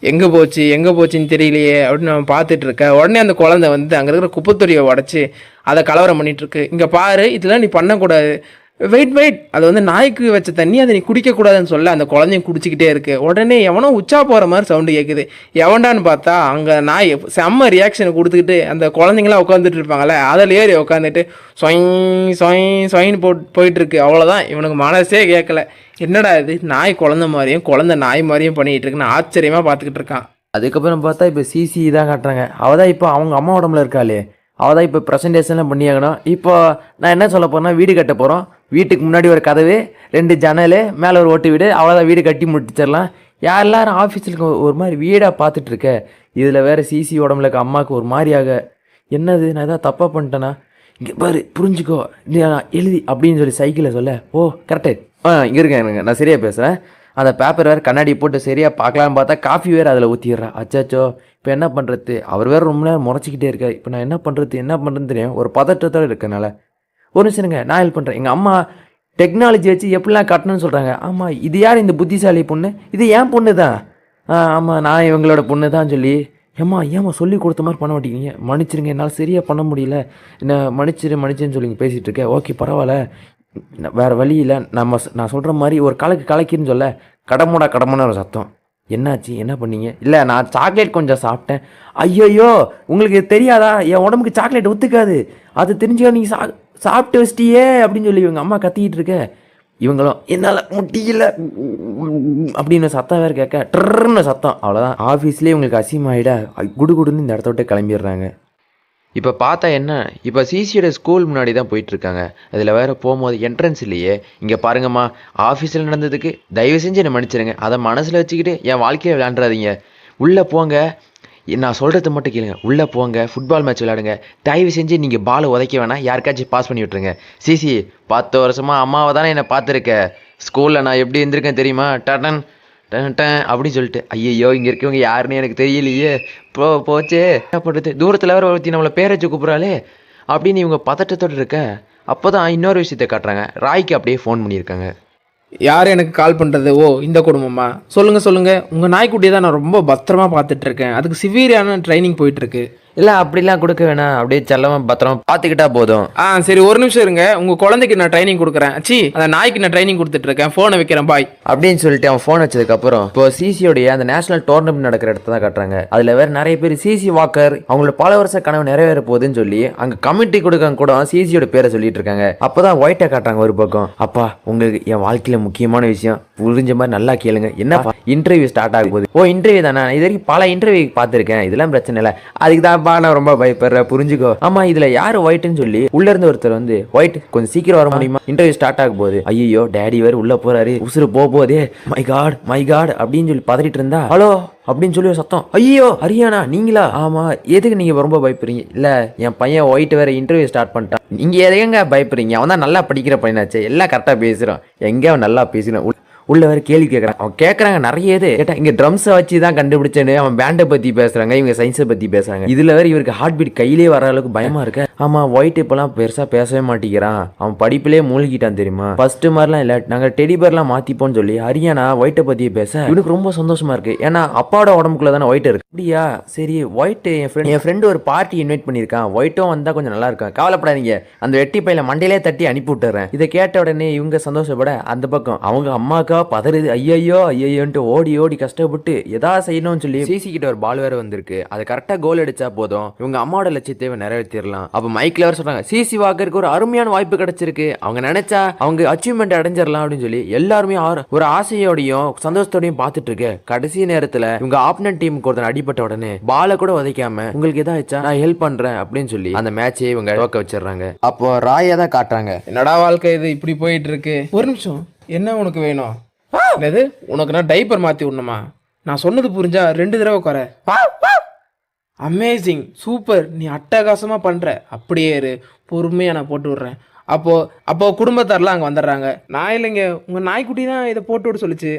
எங்கே போச்சு எங்கே போச்சுன்னு தெரியலையே அப்படின்னு நான் பார்த்துட்டு இருக்கேன் உடனே அந்த குழந்தை வந்து அங்கே இருக்கிற குப்பைத்தொடியை உடச்சி அதை கலவரம் பண்ணிகிட்ருக்கு இங்கே பாரு இதெல்லாம் நீ பண்ணக்கூடாது. வெயிட் வெயிட் அது வந்து நாய்க்கு வச்ச தண்ணி அதை நீ குடிக்கக்கூடாதுன்னு சொல்ல அந்த குழந்தையும் குடிச்சிக்கிட்டே இருக்கு. உடனே எவனோ உச்சா போகிற மாதிரி சவுண்டு கேட்குது எவன்டான்னு பார்த்தா அங்கே நாய் செம்ம ரியாக்ஷனை கொடுத்துக்கிட்டு அந்த குழந்தைங்களாம் உட்காந்துட்டு இருப்பாங்கல்ல அதில் ஏறி உட்காந்துட்டு சொய் சொய் சொயின்னு போட் போயிட்டுருக்கு. அவ்வளோதான் இவனுக்கு மனசே கேட்கல என்னடா இது? நாய் குழந்தை மாதிரியும் குழந்த நாய் மாதிரியும் பண்ணிகிட்டு இருக்குன்னு ஆச்சரியமாக பார்த்துக்கிட்டு இருக்கான். அதுக்கப்புறம் பார்த்தா இப்போ சிசி தான் காட்டுறாங்க. அவள் தான் இப்போ அவங்க அம்மா உடம்புல இருக்காளே. அவள் தான் இப்போ ப்ரெசன்டேஷன்லாம் பண்ணியாகணும். இப்போ நான் என்ன சொல்ல போகிறேன்னா வீடு கட்ட போகிறோம் வீட்டுக்கு முன்னாடி ஒரு கதவு ரெண்டு ஜன்னல் மேலே ஒரு ஓட்டு வீடு அவ்வளோதான் வீடு கட்டி முடிச்சிடலாம் யார் எல்லாரும் ஆஃபீஸில் ஒரு மாதிரி வீடாக பார்த்துட்ருக்க இதில் வேறு சிசி உடம்புல இருக்க அம்மாவுக்கு ஒரு மாதிரியாக. என்னது நான் எதாவது தப்பாக பண்ணிட்டேனா? இங்கே பாரு புரிஞ்சுக்கோ. நீ நான் எழுதி அப்படின்னு சொல்லி சைக்கிளை சொல்ல. ஓ கரெக்டு ஆ இங்கே இருக்கேன் இருங்க நான் சரியாக பேசுகிறேன் அந்த பேப்பர் வேறு கண்ணாடி போட்டு சரியாக பார்க்கலான்னு பார்த்தா காஃபி வேறு அதில் ஊற்றிடுறா அச்சாச்சோ. இப்போ என்ன பண்ணுறது அவர் வேறு ரொம்ப நேரம் முறைச்சிக்கிட்டே இருக்கார். இப்போ நான் என்ன பண்ணுறது என்ன பண்ணுறதுன்னு தெரியும் ஒரு பதற்றத்தோடு இருக்கனால. ஒரு நிமிஷம் இருங்க நான் ஹெல்ப் பண்ணுறேன் எங்கள் அம்மா டெக்னாலஜி வச்சு எப்படிலாம் கட்டணும்னு சொல்கிறாங்க ஆமாம் இது யார் இந்த புத்திசாலி பொண்ணு? இது ஏன் பொண்ணு தான் ஆமாம் நான் இவங்களோட பொண்ணு தான் சொல்லி. ஏம்மா ஏம்மா சொல்லி கொடுத்த மாதிரி பண்ண மாட்டேங்கிறீங்க? மன்னிச்சிருங்க என்னால் சரியாக பண்ண முடியல. என்ன மன்னிச்சிரு மன்னிச்சுன்னு சொல்லி பேசிகிட்டு இருக்கேன். ஓகே பரவாயில்ல. வேறு வேற வழி இல்லை. நம்ம நான் சொல்கிற மாதிரி ஒரு கலக்கு கலக்கின்னு சொல்ல கடமுடா கடமுன்னு ஒரு சத்தம். என்னாச்சு என்ன பண்ணீங்க? இல்லை நான் சாக்லேட் கொஞ்சம் சாப்பிட்டேன். ஐயையோ உங்களுக்கு தெரியாதா? என் உடம்புக்கு சாக்லேட் ஒத்துக்காது. அது தெரிஞ்சுக்க நீங்கள் சா சாப்பிட்டு வச்சிட்டியே அப்படின்னு சொல்லி இவங்க அம்மா கத்திக்கிட்டு இருக்க. இவங்களும் என்னால் முடியல. அப்படின்னு சத்தம் வேறு கேட்க ட்ரர்னு சத்தம். அவ்வளோதான் ஆஃபீஸ்லேயே இவங்களுக்கு அசிமாயிட குடு குடுன்னு இந்த இடத்த விட்டு கிளம்பிடுறாங்க. இப்போ பார்த்தா என்ன? இப்போ சிசியோட ஸ்கூல் முன்னாடி தான் போயிட்டுருக்காங்க. அதில் வேறு போகும்போது என்ட்ரன்ஸ் இல்லையே. இங்கே பாருங்கம்மா ஆஃபீஸில் நடந்ததுக்கு தயவு செஞ்சு என்னை மன்னிச்சிடுங்க அதை மனசில் வச்சுக்கிட்டு என் வாழ்க்கையை விளாண்டுறாதீங்க உள்ளே போங்க. நான் சொல்கிறது மட்டும் கேளுங்க. உள்ளே போங்க ஃபுட்பால் மேட்ச் விளையாடுங்க. தயவு செஞ்சு நீங்கள் பால் உதைக்க வேணாம். யாருக்காச்சும் பாஸ் பண்ணி விட்ருங்க சிசி பத்து வருஷமாக அம்மாவை தானே என்னை பார்த்துருக்க? ஸ்கூலில் நான் எப்படி இருந்திருக்கேன் தெரியுமா? டடன் டன் டன் அப்படின்னு சொல்லிட்டு ஐயையோ இங்கே இருக்கவங்க யாருன்னு எனக்கு தெரியலையே. போ போச்சே. என்ன பண்ணுறது தூரத்தில் வேறு ஒருத்தி நம்மளை பேரை வச்சு கூப்பிட்றாளே. அப்படின்னு இவங்க பதட்டத்தோடு இருக்க அப்போ தான் இன்னொரு விஷயத்தை காட்டுறாங்க. ராய்க்கு அப்படியே ஃபோன் பண்ணியிருக்காங்க. யார் எனக்கு கால் பண்ணுறது ஓ இந்த குடும்பமா? சொல்லுங்கள் சொல்லுங்கள் உங்கள் நாய்க்குட்டியை தான் நான் ரொம்ப பத்திரமா பார்த்துட்டு இருக்கேன். அதுக்கு சிவியரான ட்ரைனிங் போயிட்டுருக்கு இல்லை அப்படிலாம் கொடுக்க வேணாம். அப்படியே செல்லமா பத்திரமா பார்த்துக்கிட்டா போதும். ஆ சரி ஒரு நிமிஷம் இருங்க. உங்கள் குழந்தைக்கு நான் ட்ரைனிங் கொடுக்குறேன். சி அந்த நாய்க்கு நான் ட்ரைனிங் கொடுத்துட்ருக்கேன். ஃபோனை வைக்கிறேன் பாய் அப்படின்னு சொல்லிட்டு அவன் ஃபோன் வச்சதுக்கப்புறம் இப்போ சிசியோடைய அந்த நேஷனல் டோர்னமெண்ட் நடக்கிற இடத்த தான் காட்டுறாங்க. அதில் வேற நிறைய பேர் சிசி வாக்கர் அவங்களோட பல வருஷ கனவு நிறைவேற போகுதுன்னு சொல்லி அங்கே கமிட்டி கொடுக்க கூட சிசியோட பேரை சொல்லிட்டு இருக்காங்க. அப்பதான் ஒயிட்டை காட்டுறாங்க ஒரு பக்கம். அப்பா உங்களுக்கு என் வாழ்க்கையில முக்கியமான விஷயம் புரிஞ்ச மாதிரி நல்லா கேளுங்க. என்ன இன்டர்வியூ ஸ்டார்ட் ஆக போகுது. ஓ இன்டர்வியூ தானே? இது வரைக்கும் பல இன்டர்வியூ பார்த்துருக்கேன். இதெல்லாம் பிரச்சனை இல்லை. அதுக்கு இல்லப்பா நான் ரொம்ப பயப்படுறேன் புரிஞ்சுக்கோ. ஆமா இதுல யாரு ஒயிட்னு சொல்லி உள்ள இருந்து ஒருத்தர் வந்து ஒயிட் கொஞ்சம் சீக்கிரம் வர முடியுமா? இன்டர்வியூ ஸ்டார்ட் ஆக போகுது ஐயோ டேடி வேற உள்ள போறாரு உசுறு போக போதே மை காட் மை காட் அப்படின்னு சொல்லி பதறிட்டு இருந்தா ஹலோ அப்படின்னு சொல்லி சத்தம் ஐயோ ஹரியானா நீங்களா? ஆமா எதுக்கு நீங்க ரொம்ப பயப்படுறீங்க? இல்ல என் பையன் ஒயிட் வேற இன்டர்வியூ ஸ்டார்ட் பண்ணிட்டான். நீங்க எதையங்க பயப்படுறீங்க? அவன் தான் நல்லா படிக்கிற பையனாச்சே எல்லாம் கரெக்டா பேசுறான். எங்க அவன் நல்லா பேசுறான்? உள்ள- வர கேள்வி கேட்குறாங்க அவன் கேட்கறாங்க நிறைய இது. கேட்டா இங்கே ட்ரம்ஸை வச்சு தான் கண்டுபிடிச்சேன்னு அவன் பேண்டை பற்றி பேசுகிறாங்க இவங்க சயின்ஸை பற்றி பேசுகிறாங்க இதில் வேற இவருக்கு ஹார்ட் பீட் கையிலே வர அளவுக்கு பயமாக இருக்கு. ஆமா ஒயிட் இப்போலாம் பெருசாக பேசவே மாட்டேங்கிறான். அவன் படிப்பிலே மூழ்கிட்டான் தெரியுமா? ஃபர்ஸ்ட் மாதிரிலாம் இல்லை. நாங்கள் டெடிபர்லாம் மாற்றிப்போன்னு சொல்லி ஹரியானா ஒயிட்டை பத்தி பேச. இவனுக்கு ரொம்ப சந்தோஷமா இருக்கு. ஏன்னா அப்பாவோட உடம்புக்குள்ள தானே ஒயிட் இருக்கு. அப்படியா? சரி ஒயிட்டு என் ஃப்ரெண்ட் என் ஃப்ரெண்டு ஒரு பார்ட்டி இன்வைட் பண்ணியிருக்கான். ஒயிட்டும் வந்தால் கொஞ்சம் நல்லா இருக்கும். கவலைப்படாதீங்க. அந்த வெட்டி பையில மண்டையிலே தட்டி அனுப்பி விட்டுறேன் இதை கேட்ட உடனே இவங்க சந்தோஷப்பட அந்த பக்கம். அவங்க அம்மாக்கா பதறுது ஐயையோ ஐயையோன்ட்டு ஓடி ஓடி கஷ்டப்பட்டு எதா செய்யணும்னு சொல்லி சிசி கிட்ட ஒரு பால் வேற வந்திருக்கு. அது கரெக்டா கோல் அடிச்சா போதும். இவங்க அம்மாவோட லட்சியத்தை இவன் நிறைவேற்றிடலாம் அப்ப மைக்ல வேற சொல்றாங்க சிசி வாக்கருக்கு ஒரு அருமையான வாய்ப்பு கிடைச்சிருக்கு. அவங்க நினைச்சா அவங்க அச்சீவ்மெண்ட் அடைஞ்சிடலாம் அப்படின்னு சொல்லி எல்லாருமே ஒரு ஆசையோடையும் சந்தோஷத்தோடையும் பார்த்துட்டு இருக்கு கடைசி நேரத்துல இவங்க ஆப்னன் டீமுக்கு ஒருத்தன் அடிபட்ட உடனே பாலை கூட உதைக்காம உங்களுக்கு எதாச்சா நான் ஹெல்ப் பண்றேன் அப்படின்னு சொல்லி அந்த மேட்சே இவங்க தோக்க வச்சிடுறாங்க. அப்போ ராயை தான் காட்டுறாங்க. என்னடா வாழ்க்கை இது? இப்படி போயிட்டு இருக்கு ஒரு நிமிஷம். என்ன உனக்கு வேணும்? என்னது? உனக்கு நான் டைப்பர் மாற்றி விடணுமா? நான் சொன்னது புரிஞ்சா ரெண்டு தடவை குறை அமேசிங் சூப்பர் நீ அட்டகாசமாக பண்ணுற அப்படியே இரு. பொறுமையாக நான் போட்டு விட்றேன். அப்போது அப்போது குடும்பத்தாரெலாம் அங்கே வந்துடுறாங்க. நான் இல்லைங்க உங்கள் நாய்க்குட்டி தான் இதை போட்டு விட சொல்லுச்சு.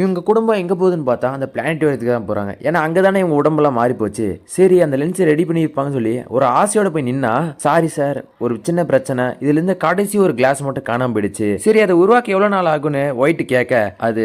இவங்க குடும்பம் எங்கே போகுதுன்னு பார்த்தா அந்த பிளானட்டோரியத்துக்கு தான் போகிறாங்க ஏன்னா அங்கே தானே இவங்க உடம்பெல்லாம் மாறி போச்சு சரி அந்த லென்ஸை ரெடி பண்ணி வைப்பாங்கன்னு சொல்லி ஒரு ஆசையோட போய் நின்னா சாரி சார் ஒரு சின்ன பிரச்சனை. இதுலேருந்து கடைசி ஒரு கிளாஸ் மட்டும் காணாம போயிடுச்சு. சரி அதை உருவாக்க எவ்வளோ நாள் ஆகும்னு ஒயிட்டு கேட்க அது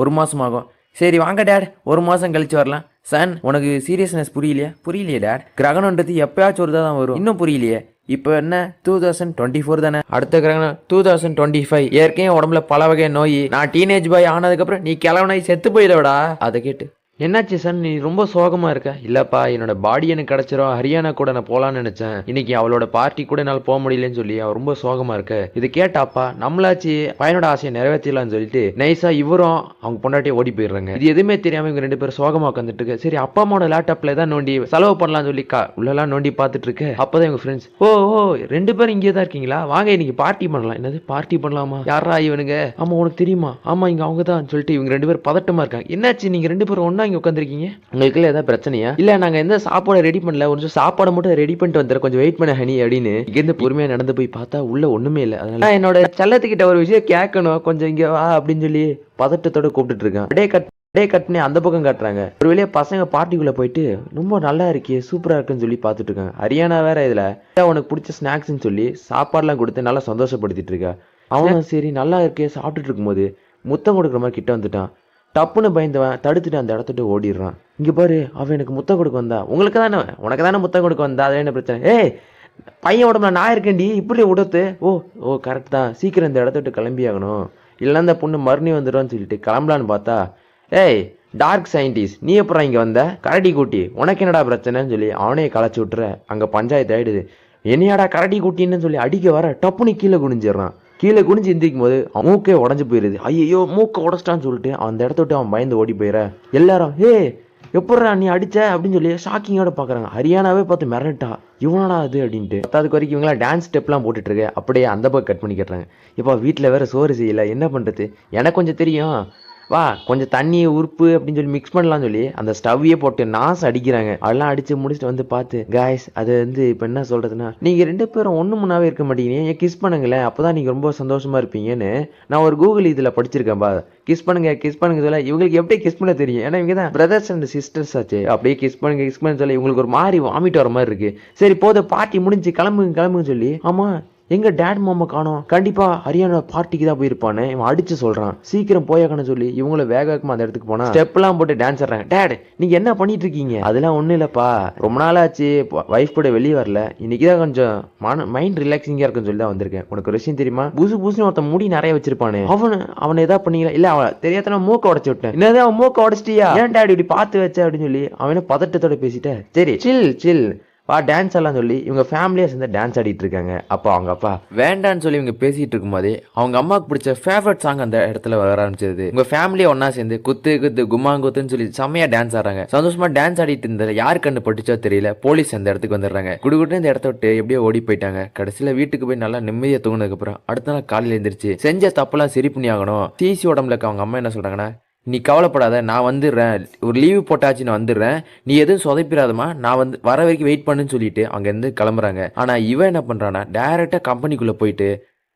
ஒரு மாதம் ஆகும். சரி வாங்க டேட் ஒரு மாதம் கழிச்சு வரலாம். சன் உனக்கு சீரியஸ்னஸ் புரியலையா? புரியலையே டேட் கிரகணன்றது எப்பயாச்சும் ஒரு தான் வரும். இன்னும் புரியலையே. இப்போ என்ன? டூ தௌசண்ட் டுவெண்ட்டி ஃபோர் தானே? அடுத்த கிரகணம் டூ தௌசண்ட் டுவெண்ட்டி ஃபைவ் ஏற்கனவே உடம்புல பல வகை நோய் நான் டீனேஜ் பாய் ஆனதுக்கப்புறம் நீ கிளவனாய் செத்து போயிடவிடா. அதை கேட்டு. என்னாச்சு சார் நீ ரொம்ப சோகமா இருக்க. இல்லப்பா என்னோட பாடி எனக்கு கிடைச்சிரும். ஹரியானா கூட நான் போலான்னு நினைச்சேன். இன்னைக்கு அவளோட பார்ட்டி கூட என்னால் போக முடியலன்னு சொல்லி அவ ரொம்ப சோகமா இருக்க. இது கேட்டாப்பா நம்மளாச்சு பையனோட ஆசையை நிறைவேற்றிடலாம்னு சொல்லிட்டு நைஸா இவரும் அவங்க பொண்டாட்டியை ஓடி போயிடுறாங்க. இது எதுவுமே தெரியாம இவங்க ரெண்டு பேரும் சோகமா உட்காந்துட்டு இருக்கு. சரி அப்பா அம்மாவோட லேப்டாப்ல தான் நோண்டி செலவு பண்ணலாம்னு சொல்லி கா உள்ளெல்லாம் நோண்டி பார்த்துட்டு இருக்கு. அப்பதான் இவங்க ஃப்ரெண்ட்ஸ் ஓ ஓ ரெண்டு பேரும் இங்கே தான் இருக்கீங்களா? வாங்க இன்னைக்கு பார்ட்டி பண்ணலாம். என்னது பார்ட்டி பண்ணலாமா? யாரா இவனுங்க? ஆமா உனக்கு தெரியுமா? ஆமா இங்க அவங்க தான் சொல்லிட்டு இவங்க ரெண்டு பேரும் பதட்டமா இருக்காங்க. என்னாச்சு நீங்க ரெண்டு பேரும் ஒன்னா இங்க உட்காந்துருக்கீங்க உங்களுக்குள்ள ஏதாவது பிரச்சனையா? இல்ல நாங்க எந்த சாப்பாடு ரெடி பண்ணல. நிமிஷம் சாப்பாடு மட்டும் ரெடி பண்ணிட்டு வந்துடுறேன். கொஞ்சம் வெயிட் பண்ண ஹனி அப்படின்னு. இங்கேருந்து பொறுமையா நடந்து போய் பார்த்தா உள்ள ஒண்ணுமே இல்லை. அதனால என்னோட செல்லத்துக்கிட்ட ஒரு விஷயம் கேட்கணும். கொஞ்சம் இங்க வா அப்படின்னு சொல்லி பதட்டத்தோட கூப்பிட்டுட்டு இருக்கேன். அப்படியே கட் டே கட் பண்ணி அந்த பக்கம் காட்டுறாங்க. ஒரு வழியா பசங்க பார்ட்டிக்குள்ள போயிட்டு ரொம்ப நல்லா இருக்கே சூப்பரா இருக்குன்னு சொல்லி பார்த்துட்டு இருக்காங்க. ஹரியானா வேற இதுல. உனக்கு பிடிச்ச ஸ்நாக்ஸ்னு சொல்லி சாப்பாடுலாம் கொடுத்து நல்லா சந்தோஷப்படுத்திட்டு இருக்கா. அவனும் சரி நல்லா இருக்கே சாப்பிட்டுட்டு இருக்கும்போது முத்தம் கொடுக்குற மாதிரி கிட்ட வந்துட்டான். டப்புன்னு பயந்துவன் தடுத்துட்டு அந்த இடத்துட்டு ஓடிடுறான். இங்கே பாரு அவன் எனக்கு முத்தம் கொடுக்க வந்தா. உங்களுக்கு தானே உனக்கு தானே முத்தம் கொடுக்க வந்தா? அதில் என்ன பிரச்சனை? ஏய் பையன் உடம்புல நான் இருக்கேன்டி. இப்படி உடத்து. ஓ ஓ கரெக்ட் தான். சீக்கிரம் இந்த இடத்த விட்டு கிளம்பி ஆகணும். இல்லைன்னா அந்த பொண்ணு மறுநி வந்துடும்னு சொல்லிட்டு கிளம்பலான்னு பார்த்தா ஏய் டார்க் சயின்டிஸ்ட் நீ அப்புறம் இங்கே வந்த? கரடி கூட்டி. உனக்கு என்னடா பிரச்சனைன்னு சொல்லி அவனையே களைச்சி விட்டுற. அங்கே பஞ்சாயத்து ஆயிடுது. என்னையாடா கரடி கூட்டின்னு சொல்லி அடிக்க வர? டப்புனு கீழே குனிஞ்சிடுறான். கீழே குனிஞ்சு எந்திரிக்கும் போது அவன் மூக்கே உடஞ்சு போயிருது. ஐயோ மூக்கை உடச்சிட்டான்னு சொல்லிட்டு அந்த இடத்த விட்டு அவன் பயந்து ஓடி போயிட எல்லாரும் ஹே எப்படா நீ அடிச்ச? அப்படின்னு சொல்லி ஷாக்கிங்கோட பார்க்குறாங்க. ஹரியானாவே பார்த்து மிரட்டா இவனடா அது? அப்படின்ட்டு. பத்தாவது வரைக்கும் இவங்களா டான்ஸ் ஸ்டெப்லாம் போட்டுட்டு இருக்கு. அப்படியே அந்த பக்கம் கட் பண்ணிக்கிறாங்க இப்போ வீட்டில் வேற சோறு செய்யல. என்ன பண்ணுறது எனக்கு கொஞ்சம் தெரியும். வா கொஞ்சம் தண்ணி உறுப்பு அப்படின்னு சொல்லி மிக்ஸ் பண்ணலாம்னு சொல்லி அந்த ஸ்டவ்வையே போட்டு நாஸ் அடிக்கிறாங்க. அதெல்லாம் அடிச்சு முடிச்சுட்டு வந்து பார்த்து காய்ஸ் அது வந்து இப்போ என்ன சொல்றதுன்னா நீங்க ரெண்டு பேரும் ஒன்று முன்னாவே இருக்க மாட்டீங்க. ஏன் கிஸ் பண்ணுங்களேன்? அப்பதான் நீங்க ரொம்ப சந்தோஷமா இருப்பீங்கன்னு நான் ஒரு கூகுள் இதில் படிச்சிருக்கேன் பா. கிஸ் பண்ணுங்க கிஸ் பண்ணுங்க சொல்ல இவங்களுக்கு எப்படி கிஸ் பண்ண தெரியும்? ஏன்னா இவங்க தான் பிரதர்ஸ் அண்ட் சிஸ்டர்ஸ் ஆச்சு. அப்படியே கிஸ் பண்ணுங்க கிஸ் பண்ண சொல்ல இவங்களுக்கு ஒரு மாதிரி வாமிட் வர மாதிரி இருக்கு. சரி போதும் பார்ட்டி முடிஞ்சு கிளம்புங்க கிளம்புங்க சொல்லி ஆமா எங்க டேட் மாமா காணோம். கண்டிப்பா ஹரியானா பார்ட்டிக்கு தான் போயிருப்பானு இவன் அடிச்சு சொல்றான். சீக்கிரம் போயாக்கன்னு சொல்லி இவங்கள வேக வேகமா அந்த இடத்துக்கு போனா. ஸ்டெப்லாம் போட்டு டான்ஸ் ஆடுறாங்க. டேட் நீங்க என்ன பண்ணிட்டு இருக்கீங்க? அதெல்லாம் ஒண்ணும் இல்லப்பா. ரொம்ப நாள் ஆச்சு வைஃப் கூட வெளியே வரல. இன்னைக்கு தான் கொஞ்சம் மன மைண்ட் ரிலாக்ஸிங்கா இருக்குன்னு சொல்லி தான் வந்திருக்கேன். உனக்கு ஒரு விஷயம் தெரியுமா? புதுசு புதுசு ஒருத்தன் முடி நிறைய வச்சிருப்பானு. அவன் அவனை ஏதாவது பண்ணிக்கலாம் இல்ல அவன் தெரியாதன மூக்க உடைச்சு விட்டேன். என்னதான் அவன் மூக்க உடைச்சிட்டியா? ஏன் டேடி இப்படி பார்த்து வச்ச? அப்படின்னு சொல்லி அவனை பதட்டத்தோட பேசிட்டேன். சரி சில் சில் வா டான்ஸ் எல்லாம் சொல்லி இவங்க ஃபேமிலியாக சேர்ந்து டான்ஸ் ஆடிட்டு இருக்காங்க. அப்போ அவங்க அப்பா வேண்டான்னு சொல்லி இவங்க பேசிட்டு இருக்கும்போதே அவங்க அம்மாவுக்கு பிடிச்ச ஃபேவரட் சாங் அந்த இடத்துல வர ஆரம்பிச்சது. உங்க ஃபேமிலியை ஒன்றா சேர்ந்து குத்து குத்து கும்மாங்குத்துன்னு சொல்லி செம்மையா டான்ஸ் ஆடுறாங்க. சந்தோஷமா டான்ஸ் ஆடிட்டு இருந்தது யார் கண்டு பட்டுச்சோ தெரியல போலீஸ் அந்த இடத்துக்கு வந்துடுறாங்க. குடுகுட்டு இந்த இடத்த விட்டு எப்படியோ ஓடி போயிட்டாங்க. கடைசியில வீட்டுக்கு போய் நல்லா நிம்மதியா தூங்கினதுக்கு அப்புறம் அடுத்த நாள் காலையில எழுந்திரிச்சு செஞ்ச தப்பெல்லாம் சரி பண்ணி ஆகணும் சிசி உடம்புல இருக்க அவங்க அம்மா என்ன சொல்றாங்கன்னா நீ கவலைப்படாத நான் வந்துடுறேன். ஒரு லீவு போட்டாச்சு நான் வந்துடுறேன். நீ எதுவும் சொதப்பிடாதமா நான் வந்து வர வரைக்கும் வெயிட் பண்ணுன்னு சொல்லிட்டு அங்கேருந்து கிளம்புறாங்க. ஆனால் இவன் என்ன பண்ணுறான்னா டேரெக்டாக கம்பெனிக்குள்ளே போயிட்டு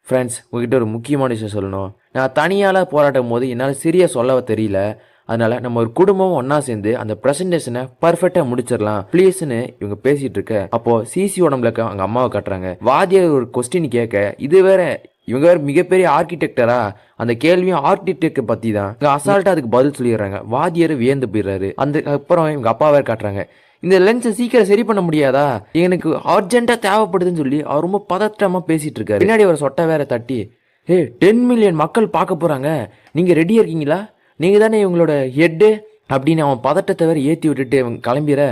ஃப்ரெண்ட்ஸ் உங்ககிட்ட ஒரு முக்கியமான விஷயம் சொல்லணும். நான் தனியால் போராட்டும் போது என்னால் சரியாக சொல்ல தெரியல. அதனால் நம்ம ஒரு குடும்பம் ஒன்றா சேர்ந்து அந்த ப்ரெசன்டேஷனை பர்ஃபெக்டாக முடிச்சிடலாம். ப்ளீஸ்னு இவங்க பேசிகிட்டு இருக்க. அப்போது சிசி உடம்புல இருக்க அவங்க அம்மாவை காட்டுறாங்க. வாத்தியார் ஒரு கொஸ்டின் கேட்க இது வேற இவங்க வேறு மிகப்பெரிய ஆர்கிடெக்டரா அந்த கேள்வியும் ஆர்கிடெக்ட் பத்தி தான் இங்க அசால்ட்டா அதுக்கு பதில் சொல்லிடுறாங்க. வாத்தியார் வியந்து போயிடுறாரு. அந்த அப்புறம் இவங்க அப்பாவே காட்டுறாங்க. இந்த லென்ஸை சீக்கிரம் சரி பண்ண முடியாதா? எனக்கு அர்ஜென்ட்டா தேவைப்படுதுன்னு சொல்லி அவர் ரொம்ப பதற்றமா பேசிட்டு இருக்காரு. பின்னாடி ஒரு சொட்டை வேற தட்டி ஏ டென் மில்லியன் மக்கள் பார்க்க போறாங்க. நீங்க ரெடியா இருக்கீங்களா? நீங்க தானே இவங்களோட ஹெட்டு அப்படின்னு அவன் பதட்டத்தை வேற ஏற்றி விட்டுட்டு இவங்க கிளம்பிற.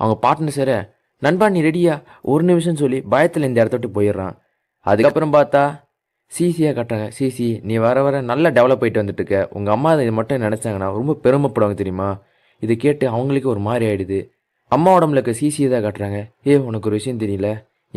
அவங்க பார்ட்னர் சார நண்பா நீ ரெடியா ஒரு நிமிஷம் சொல்லி பயத்தில் இந்த இடத்த விட்டு போயிடுறான். அதுக்கப்புறம் பார்த்தா சிசியாக கட்டுறாங்க. சிசி நீ வர வர நல்லா டெவலப் ஆகிட்டு வந்துட்டு இருக்க உங்கள் அம்மா இதை மட்டும் நினச்சாங்கன்னா ரொம்ப பெருமைப்படுவாங்க தெரியுமா? இதை கேட்டு அவங்களுக்கு ஒரு மாதிரி ஆகிடுது அம்மா உடம்புல இருக்க சிசியை தான் காட்டுறாங்க. ஏ உனக்கு ஒரு விஷயம் தெரியல?